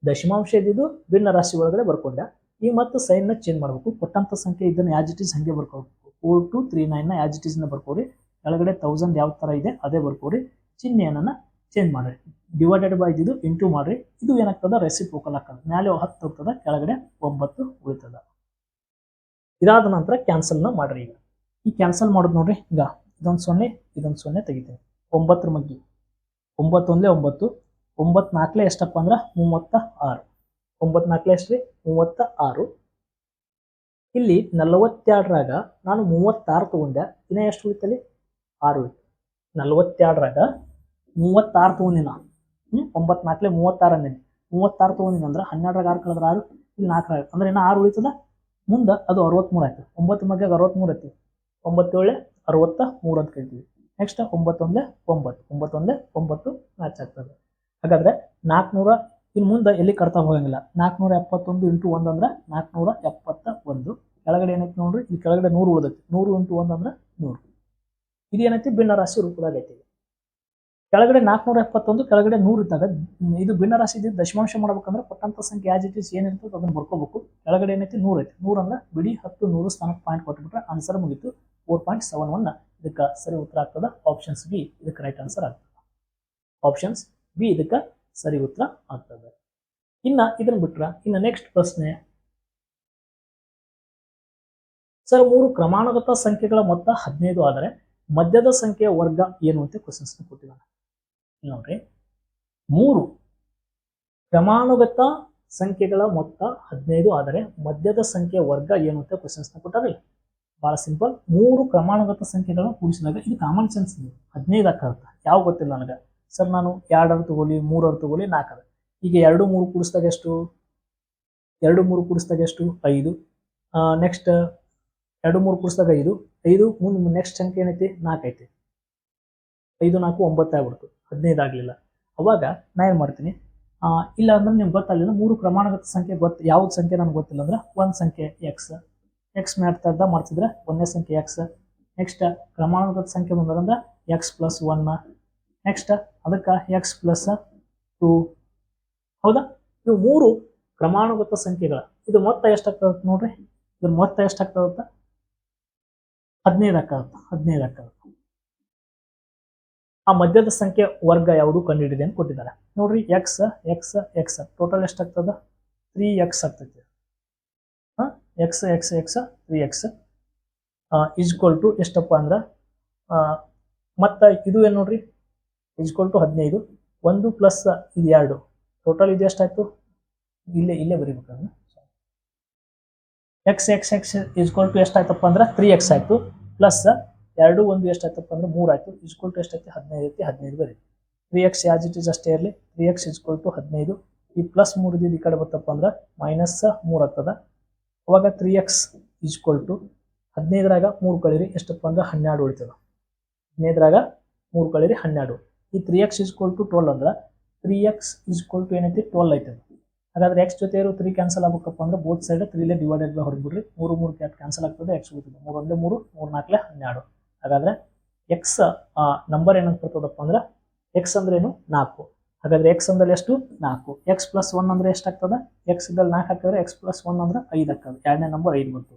ದಶಮಾಂಶ ಇದ್ದಿದ್ದು ಭಿನ್ನ ರಾಶಿ ಒಳಗಡೆ ಬರ್ಕೊಂಡೆ ಈಗ ಮತ್ತು ಸೈನ್ನ ಚೇಂಜ್ ಮಾಡಬೇಕು. ಕೊಟ್ಟಂತ ಸಂಖ್ಯೆ ಇದನ್ನ ಆಸ್ ಇಟ್ ಈಸ್ ಹಂಗೆ ಬರ್ಕೋಬೇಕು. ಫೋರ್ ಟು ತ್ರೀ ನೈನ್ನ ಆಸ್ ಇಟ್ ಈಸ್ನ ಬರ್ಕೋರಿ ಕೆಳಗಡೆ ತೌಸಂಡ್ ಯಾವ ಥರ ಇದೆ ಅದೇ ಬರ್ಕೋರಿ ಚಿಹ್ನೆಯನ್ನು ಚೇಂಜ್ ಮಾಡ್ರಿ. ಡಿವೈಡೆಡ್ ಬೈ ಇದು ಇಂಟು ಮಾಡ್ರಿ. ಇದು ಏನಾಗ್ತದ? ರೆಸಿಪೋಕಲ್ ಹಾಕೋದು ಮೇಲೆ ಹತ್ತು ಹೋಗ್ತದ, ಕೆಳಗಡೆ ಒಂಬತ್ತು ಉಳಿತದ. ಇದಾದ ನಂತರ ಕ್ಯಾನ್ಸಲ್ನ ಮಾಡ್ರಿ ಈಗ. ಈ ಕ್ಯಾನ್ಸಲ್ ಮಾಡೋದು ನೋಡ್ರಿ. ಈಗ ಇದೊಂದು ಸೊನ್ನೆ ಇದೊಂದು ಸೊನ್ನೆ ತೆಗಿತೀನಿ. ಒಂಬತ್ತರ ಮಗ್ಗಿ. ಒಂಬತ್ತೊಂದಲೇ ಒಂಬತ್ತು ಒಂಬತ್ತು ನಾಲ್ಕಲೇ ಎಷ್ಟಪ್ಪ ಅಂದ್ರೆ ಮೂವತ್ತ ಆರು. ಒಂಬತ್ತು ನಾಲ್ಕಲೇ ಎಷ್ಟು ರೀ ಮೂವತ್ತ ಆರು. ಇಲ್ಲಿ ನಲವತ್ತೆರಡರಾಗ ನಾನು ಮೂವತ್ತಾರು ತಗೊಂಡೆ. ಇನ್ನ ಎಷ್ಟು ಉಳಿತಲ್ಲಿ? ಆರು ಉಳಿತು. ನಲವತ್ತೆರಡರಾಗ ಮೂವತ್ತಾರು ತೊಗೊಂಡಿನ ಹ್ಞೂ ಒಂಬತ್ತು ಮೂವತ್ತಾರು ಅಂದಿನಿ ಮೂವತ್ತಾರು ತೊಗೊಂಡಿನ ಅಂದ್ರೆ ಹನ್ನೆರಡರಾಗ ಆರು ಕಳೆದ್ರೆ ಆರು, ಇಲ್ಲಿ ನಾಲ್ಕರಾಗ. ಅಂದ್ರೆ ಇನ್ನು ಆರು ಉಳಿತದ? ಮುಂದೆ ಅದು ಅರವತ್ತ್ಮೂರು ಆಯ್ತು. ಒಂಬತ್ತು ಮಗ್ಗಾಗ ಅರವತ್ತ್ಮೂರು ಐತಿ ಒಂಬತ್ತೇಳೆ ಅರವತ್ತ ಮೂರು ಅಂತ ಕರಿತೀವಿ. ನೆಕ್ಸ್ಟ್ ಒಂಬತ್ತೊಂದೇ, ಒಂಬತ್ತು. ಒಂಬತ್ತೊಂದೇ, ಒಂಬತ್ತು ಮ್ಯಾಚ್ ಆಗ್ತದೆ. ಹಾಗಾದ್ರೆ ನಾಲ್ಕುನೂರ ಇನ್ನು ಮುಂದೆ ಎಲ್ಲಿ ಕಡ್ತಾ ಹೋಗಂಗಿಲ್ಲ. ನಾಲ್ಕುನೂರ ಎಪ್ಪತ್ತೊಂದು ಇಂಟು ಒಂದು ಅಂದ್ರೆ ನಾಲ್ಕುನೂರ ಎಪ್ಪತ್ತ ಒಂದು ಕೆಳಗಡೆ ಏನೈತಿ ನೋಡ್ರಿ? ಇಲ್ಲಿ ಕೆಳಗಡೆ ನೂರು ಉಳಿದೈತಿ. ನೂರು ಇಂಟು ಒಂದು ಅಂದ್ರೆ ನೂರು. ಇದು ಏನೈತಿ? ಭಿನ್ನ ರಾಶಿ ರೂಪದಾಗ ಐತಿ. ಕೆಳಗಡೆ ನಾಲ್ಕುನೂರ ಎಪ್ಪತ್ತೊಂದು, ಕೆಳಗಡೆ ನೂರು ಇದ್ದಾಗ ಇದು ಭಿನ್ನ ರಾಶಿ ಇದ್ದು ದಶಮಾಂಶ ಮಾಡ್ಬೇಕಂದ್ರೆ ಕೊಟ್ಟಂತ ಸಂಖ್ಯೆ ಆಸ್ ಇಟ್ ಇಸ್ ಏನಿರ್ತದೆ ಅದನ್ನ ಬರ್ಕೋಬೇಕು. ಕೆಳಗಡೆ ಏನೈತಿ? ನೂರು ಐತಿ. ನೂರು ಅಂದ್ರೆ ಬಿಡಿ ಹತ್ತು ನೂರು ಸ್ಥಾನಕ್ಕೆ ಪಾಯಿಂಟ್ ಕೊಟ್ಬಿಟ್ರೆ ಆನ್ಸರ್ ಮುಗೀತು. ಫೋರ್ ಪಾಯಿಂಟ್ ಸೆವೆನ್ ಒನ್ ಇದಕ್ಕೆ ಸರಿ ಉತ್ತರ ಆಗ್ತದ? ಆಪ್ಷನ್ಸ್ ಬಿ ಇದಕ್ಕೆ ರೈಟ್ ಆನ್ಸರ್ ಆಗ್ತದೆ. ಆಪ್ಷನ್ಸ್ ಬಿ ಇದಕ್ಕೆ ಸರಿ ಉತ್ತರ ಆಗ್ತದೆ. ಇನ್ನ ಇದನ್ನ ಬಿಟ್ರೆ, ಇನ್ನ ನೆಕ್ಸ್ಟ್ ಪ್ರಶ್ನೆ. ಸರ್ ಮೂರು ಕ್ರಮಾನುಗತ ಸಂಖ್ಯೆಗಳ ಮೊತ್ತ ಹದಿನೈದು ಆದರೆ ಮಧ್ಯದ ಸಂಖ್ಯೆಯ ವರ್ಗ ಏನು ಅಂತ ಕ್ವಶನ್ಸ್ ಕೊಟ್ಟಿದ್ದಾನೆ ಇಲ್ಲಿ ನೋಡ್ರಿ. ಮೂರು ಕ್ರಮಾನುಗತ ಸಂಖ್ಯೆಗಳ ಮೊತ್ತ ಹದಿನೈದು ಆದರೆ ಮಧ್ಯದ ಸಂಖ್ಯೆಯ ವರ್ಗ ಏನು ಅಂತ ಕ್ವಶನ್ಸ್ ಕೊಟ್ಟಾರೆ ಬಹಳ ಸಿಂಪಲ್ ಮೂರು ಕ್ರಮಾನುಗತ ಸಂಖ್ಯೆಗಳನ್ನು ಕೂಡಿಸಿದಾಗ ಇದು ಕಾಮನ್ ಸೆನ್ಸ್ ಹದಿನೈದು ಆಗ್ತದೆ ಯಾವ ಗೊತ್ತಿಲ್ಲ ನನಗೆ. ಸರ್, ನಾನು ಎರಡರ ತಗೊಳ್ಳಿ, ಮೂರರ ತಗೊಳ್ಳಿ, ನಾಲ್ಕರ. ಈಗ ಎರಡು, ಮೂರು ಕೂಡಿಸಿದಾಗ ಎಷ್ಟು? ಎರಡು, ಮೂರು ಕೂಡಿಸಿದಾಗ ಎಷ್ಟು? ಐದು. ನೆಕ್ಸ್ಟ್ ಎರಡು, ಮೂರು ಕೂಡಿಸಿದಾಗ ಐದು. ಐದು ಮುಂದೆ ನೆಕ್ಸ್ಟ್ ಸಂಖ್ಯೆ ಏನೈತಿ? ನಾಲ್ಕು ಐತಿ. ಐದು, ನಾಲ್ಕು, ಒಂಬತ್ತು ಆಗ್ಬಿಡ್ತು. ಹದಿನೈದು ಆಗಲಿಲ್ಲ. ಅವಾಗ ನಾ ಏನು ಮಾಡ್ತೀನಿ? ಇಲ್ಲ ಅಂದ್ರೆ ನಿಮ್ಗೆ ಗೊತ್ತಾಗಲಿಲ್ಲ ಮೂರು ಪ್ರಮಾಣಗತ ಸಂಖ್ಯೆ ಗೊತ್ತು ಯಾವ್ದು ಸಂಖ್ಯೆ ನನಗೆ ಗೊತ್ತಿಲ್ಲ ಅಂದ್ರೆ ಒಂದು ಸಂಖ್ಯೆ ಎಕ್ಸ್ ಎಕ್ಸ್ ಮಾಡ್ತಾ ಮಾಡ್ತಿದ್ರೆ ಒಂದನೇ ಸಂಖ್ಯೆ ಎಕ್ಸ್ ನೆಕ್ಸ್ಟ್ ಕ್ರಮಾನುಗತ ಸಂಖ್ಯೆ ಬಂದದಂದ್ರೆ ಎಕ್ಸ್ ಪ್ಲಸ್ ಒನ್ ನೆಕ್ಸ್ಟ್ ಅದಕ್ಕೆ ಎಕ್ಸ್ ಪ್ಲಸ್ ಟೂ ಹೌದಾ? ಇವು ಮೂರು ಕ್ರಮಾನುಗತ ಸಂಖ್ಯೆಗಳ. ಇದು ಮೊತ್ತ ಎಷ್ಟಾಗ್ತದ ನೋಡ್ರಿ? ಇದ್ರ ಮೊತ್ತ ಎಷ್ಟಾಗ್ತದ? ಹದಿನೈದು ಆಗ್ತದ ಹದಿನೈದು ಆಗ್ತದ. ಆ ಮಧ್ಯದ ಸಂಖ್ಯೆ ವರ್ಗ ಯಾವುದು ಕಂಡುಹಿಡಿದೆ ಅಂತ ಕೊಟ್ಟಿದ್ದಾರೆ. ನೋಡ್ರಿ ಎಕ್ಸ್ ಎಕ್ಸ್ ಎಕ್ಸ್ ಟೋಟಲ್ ಎಷ್ಟಾಗ್ತದ? ತ್ರೀ ಎಕ್ಸ್ ಆಗ್ತೈತಿ. X x x three x is equal to ಎಷ್ಟಪ್ಪ ಅಂದ್ರೆ ಮತ್ತು ಇದು ಏನು ನೋಡ್ರಿ? ಈಜ್ಕ್ವಲ್ ಟು ಹದಿನೈದು, ಒಂದು ಪ್ಲಸ್ ಇದು ಎರಡು. ಟೋಟಲ್ ಇದು ಎಷ್ಟಾಯಿತು? ಇಲ್ಲೇ ಇಲ್ಲೇ ಬರೀಬೇಕಂದ್ರೆ. X x x is equal to ಎಷ್ಟಾಯ್ತಪ್ಪ ಅಂದ್ರೆ ತ್ರೀ ಎಕ್ಸ್ ಆಯಿತು. ಪ್ಲಸ್ ಎರಡು, ಒಂದು ಎಷ್ಟಾಯ್ತಪ್ಪ ಅಂದ್ರೆ, ಮೂರು ಆಯ್ತು. ಈಜ್ಕ್ವಲ್ ಟು ಎಷ್ಟೈತಿ ಹದಿನೈದು ಐತಿ, ಹದಿನೈದು ಬರೀ. Three x as it is ಅಷ್ಟೇ ಇರಲಿ. ತ್ರೀ ಎಕ್ಸ್ ಈಜ್ಕೊಲ್ ಟು ಹದಿನೈದು. ಈ ಪ್ಲಸ್ ಮೂರು ಈ ಕಡೆ ಬರ್ತಪ್ಪ ಅಂದ್ರೆ ಮೈನಸ್ ಮೂರು ಆಗ್ತದ. ಅವಾಗ three x is equal to ಹದಿನೈದರಾಗ ಮೂರು ಕಳೀರಿ, ಎಷ್ಟಪ್ಪ ಅಂದ್ರೆ ಹನ್ನೆರಡು ಉಳಿತದೆ. ಹದಿನೈದರಾಗ ಮೂರು ಕಳೀರಿ, ಹನ್ನೆರಡು. ಈ three x is equal to twelve ಅಂದ್ರೆ three x is equal to ಏನೈತಿ? ಟ್ವೆಲ್ ಐತೆ ಹಾಗಾದ್ರೆ ಎಕ್ಸ್ ಜೊತೆ ಇರೋ ತ್ರೀ ಕ್ಯಾನ್ಸಲ್ ಆಗ್ಬೇಕಪ್ಪ ಅಂದ್ರೆ ಬೋತ್ ಸೈಡ್ ತ್ರೀಲೇ ಡಿವೈಡೆಡ್ ಬೈ ಹೊಡೆದ್ಬಿಡ್ರಿ. ಮೂರು ಮೂರು ಕ್ಯಾಟ್ ಕ್ಯಾನ್ಸಲ್ ಆಗ್ತದೆ ಎಕ್ಸ್ ಉಳಿತದೆ. ಮೂರು ಮೂರು ಮೂರು ನಾಲ್ಕಲೆ ಹನ್ನೆರಡು. ಹಾಗಾದ್ರೆ ಎಕ್ಸ್ ನಂಬರ್ ಏನಂತ ಬರ್ತದಪ್ಪ ಅಂದ್ರೆ ಎಕ್ಸ್ ಅಂದ್ರೆ ಏನು ನಾಲ್ಕು. ಹಾಗಾದ್ರೆ ಎಕ್ಸ್ ಅಂದ್ರೆ ಎಷ್ಟು? ನಾಲ್ಕು. ಎಕ್ಸ್ ಪ್ಲಸ್ ಒನ್ ಅಂದ್ರೆ ಎಷ್ಟಾಗ್ತದೆ? ಎಕ್ಸ್ ಇದ್ದಲ್ಲಿ ನಾಲ್ಕು ಹಾಕಿದ್ರೆ ಎಕ್ಸ್ ಪ್ಲಸ್ ಒನ್ ಅಂದ್ರೆ ಐದು ಆಗ್ತದೆ. ಎರಡನೇ ನಂಬರ್ ಐದು ಬಂತು.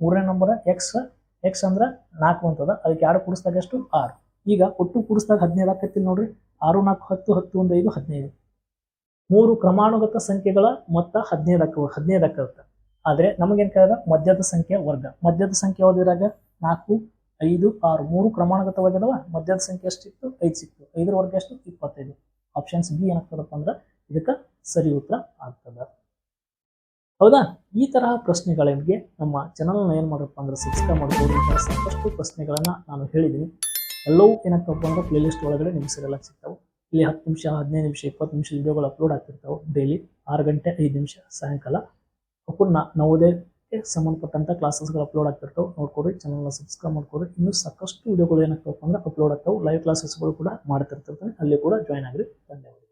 ಮೂರನೇ ನಂಬರ್ ಎಕ್ಸ್ ಎಕ್ಸ್ ಅಂದ್ರೆ ನಾಲ್ಕು ಅಂತದ ಅದಕ್ಕೆ ಎರಡು ಕೂಡಿಸಿದಾಗ ಎಷ್ಟು? ಆರು. ಈಗ ಒಟ್ಟು ಕೂಡಿಸಿದಾಗ ಹದಿನೈದು ಆಕೈತಿ ನೋಡ್ರಿ. ಆರು, ನಾಲ್ಕು, ಹತ್ತು ಹತ್ತು, ಒಂದು, ಐದು, ಹದಿನೈದು. ಮೂರು ಕ್ರಮಾನುಗತ ಸಂಖ್ಯೆಗಳ ಮೊತ್ತ ಹದಿನೈದು ಅಕ್ಕ ಹದಿನೈದು ಅಕ್ಕರುತ್ತೆ ಆದರೆ ನಮಗೇನು ಕೇಳಿದ ಮಧ್ಯದ ಸಂಖ್ಯೆ ವರ್ಗ. ಮಧ್ಯದ ಸಂಖ್ಯೆ ಯಾವ್ದಿರಾಗ ನಾಲ್ಕು, ಐದು, ಆರು. ಮೂರು ಕ್ರಮಾನುಗತವಾಗಿದವ. ಮಧ್ಯದ ಸಂಖ್ಯೆ ಎಷ್ಟಿತ್ತು ಐದು ಸಿಕ್ತು. ಐದರ ವರ್ಗ ಎಷ್ಟು? ಇಪ್ಪತ್ತೈದು. ಆಪ್ಷನ್ಸ್ ಬಿ ಏನಾಗ್ತದಪ್ಪ ಅಂದ್ರೆ ಇದಕ್ಕೆ ಸರಿ ಉತ್ತರ ಆಗ್ತದೆ. ಹೌದಾ? ಈ ತರಹ ಪ್ರಶ್ನೆಗಳಿಗೆ ನಮ್ಮ ಚಾನಲ್ನ ಏನು ಮಾಡಪ್ಪ ಅಂದ್ರೆ ಸಬ್ಸ್ಕ್ರೈಬ್ ಮಾಡ್ಬೋದು ಅಂತ ಸಾಕಷ್ಟು ಪ್ರಶ್ನೆಗಳನ್ನು ನಾನು ಹೇಳಿದ್ದೀನಿ. ಎಲ್ಲವೂ ಏನಾಗ್ತಪ್ಪ ಅಂದ್ರೆ ಪ್ಲೇಲಿಸ್ಟ್ ಒಳಗಡೆ ನಿಮ್ಗೆ ಸಿಗಲ್ಲ ಸಿಗ್ತಾವೆ. ಇಲ್ಲಿ ಹತ್ತು ನಿಮಿಷ, ಹದಿನೈದು ನಿಮಿಷ, ಇಪ್ಪತ್ತು ನಿಮಿಷ ವಿಡಿಯೋಗಳು ಅಪ್ಲೋಡ್ ಆಗ್ತಿರ್ತಾವೆ. ಡೈಲಿ ಆರು ಗಂಟೆ ಐದು ನಿಮಿಷ ಸಾಯಂಕಾಲ. ಅವಕ್ಕನ್ನ ನವೋದಯಕ್ಕೆ ಸಂಬಂಧಪಟ್ಟಂಥ ಕ್ಲಾಸಸ್ಗಳು ಅಪ್ಲೋಡ್ ಆಗ್ತಿರ್ತಾವೆ. ನೋಡ್ಕೊಡಿ ಚಾನಲ್ನ ಸಬ್ಸ್ಕ್ರೈಬ್ ಮಾಡ್ಕೊಡ್ರಿ ಇನ್ನೂ ಸಾಕಷ್ಟು ವಿಡಿಯೋಗಳು ಏನಾಗ್ತವಪ್ಪ ಅಂದ್ರೆ ಅಪ್ಲೋಡ್ ಆಗ್ತಾವೆ. ಲೈವ್ ಕ್ಲಾಸಸ್ಗಳು ಕೂಡ ಮಾಡ್ತಿರ್ತಿರ್ತಾನೆ. ಅಲ್ಲಿ ಕೂಡ ಜಾಯ್ನ್ ಆಗ್ರಿ. ಧನ್ಯವಾದ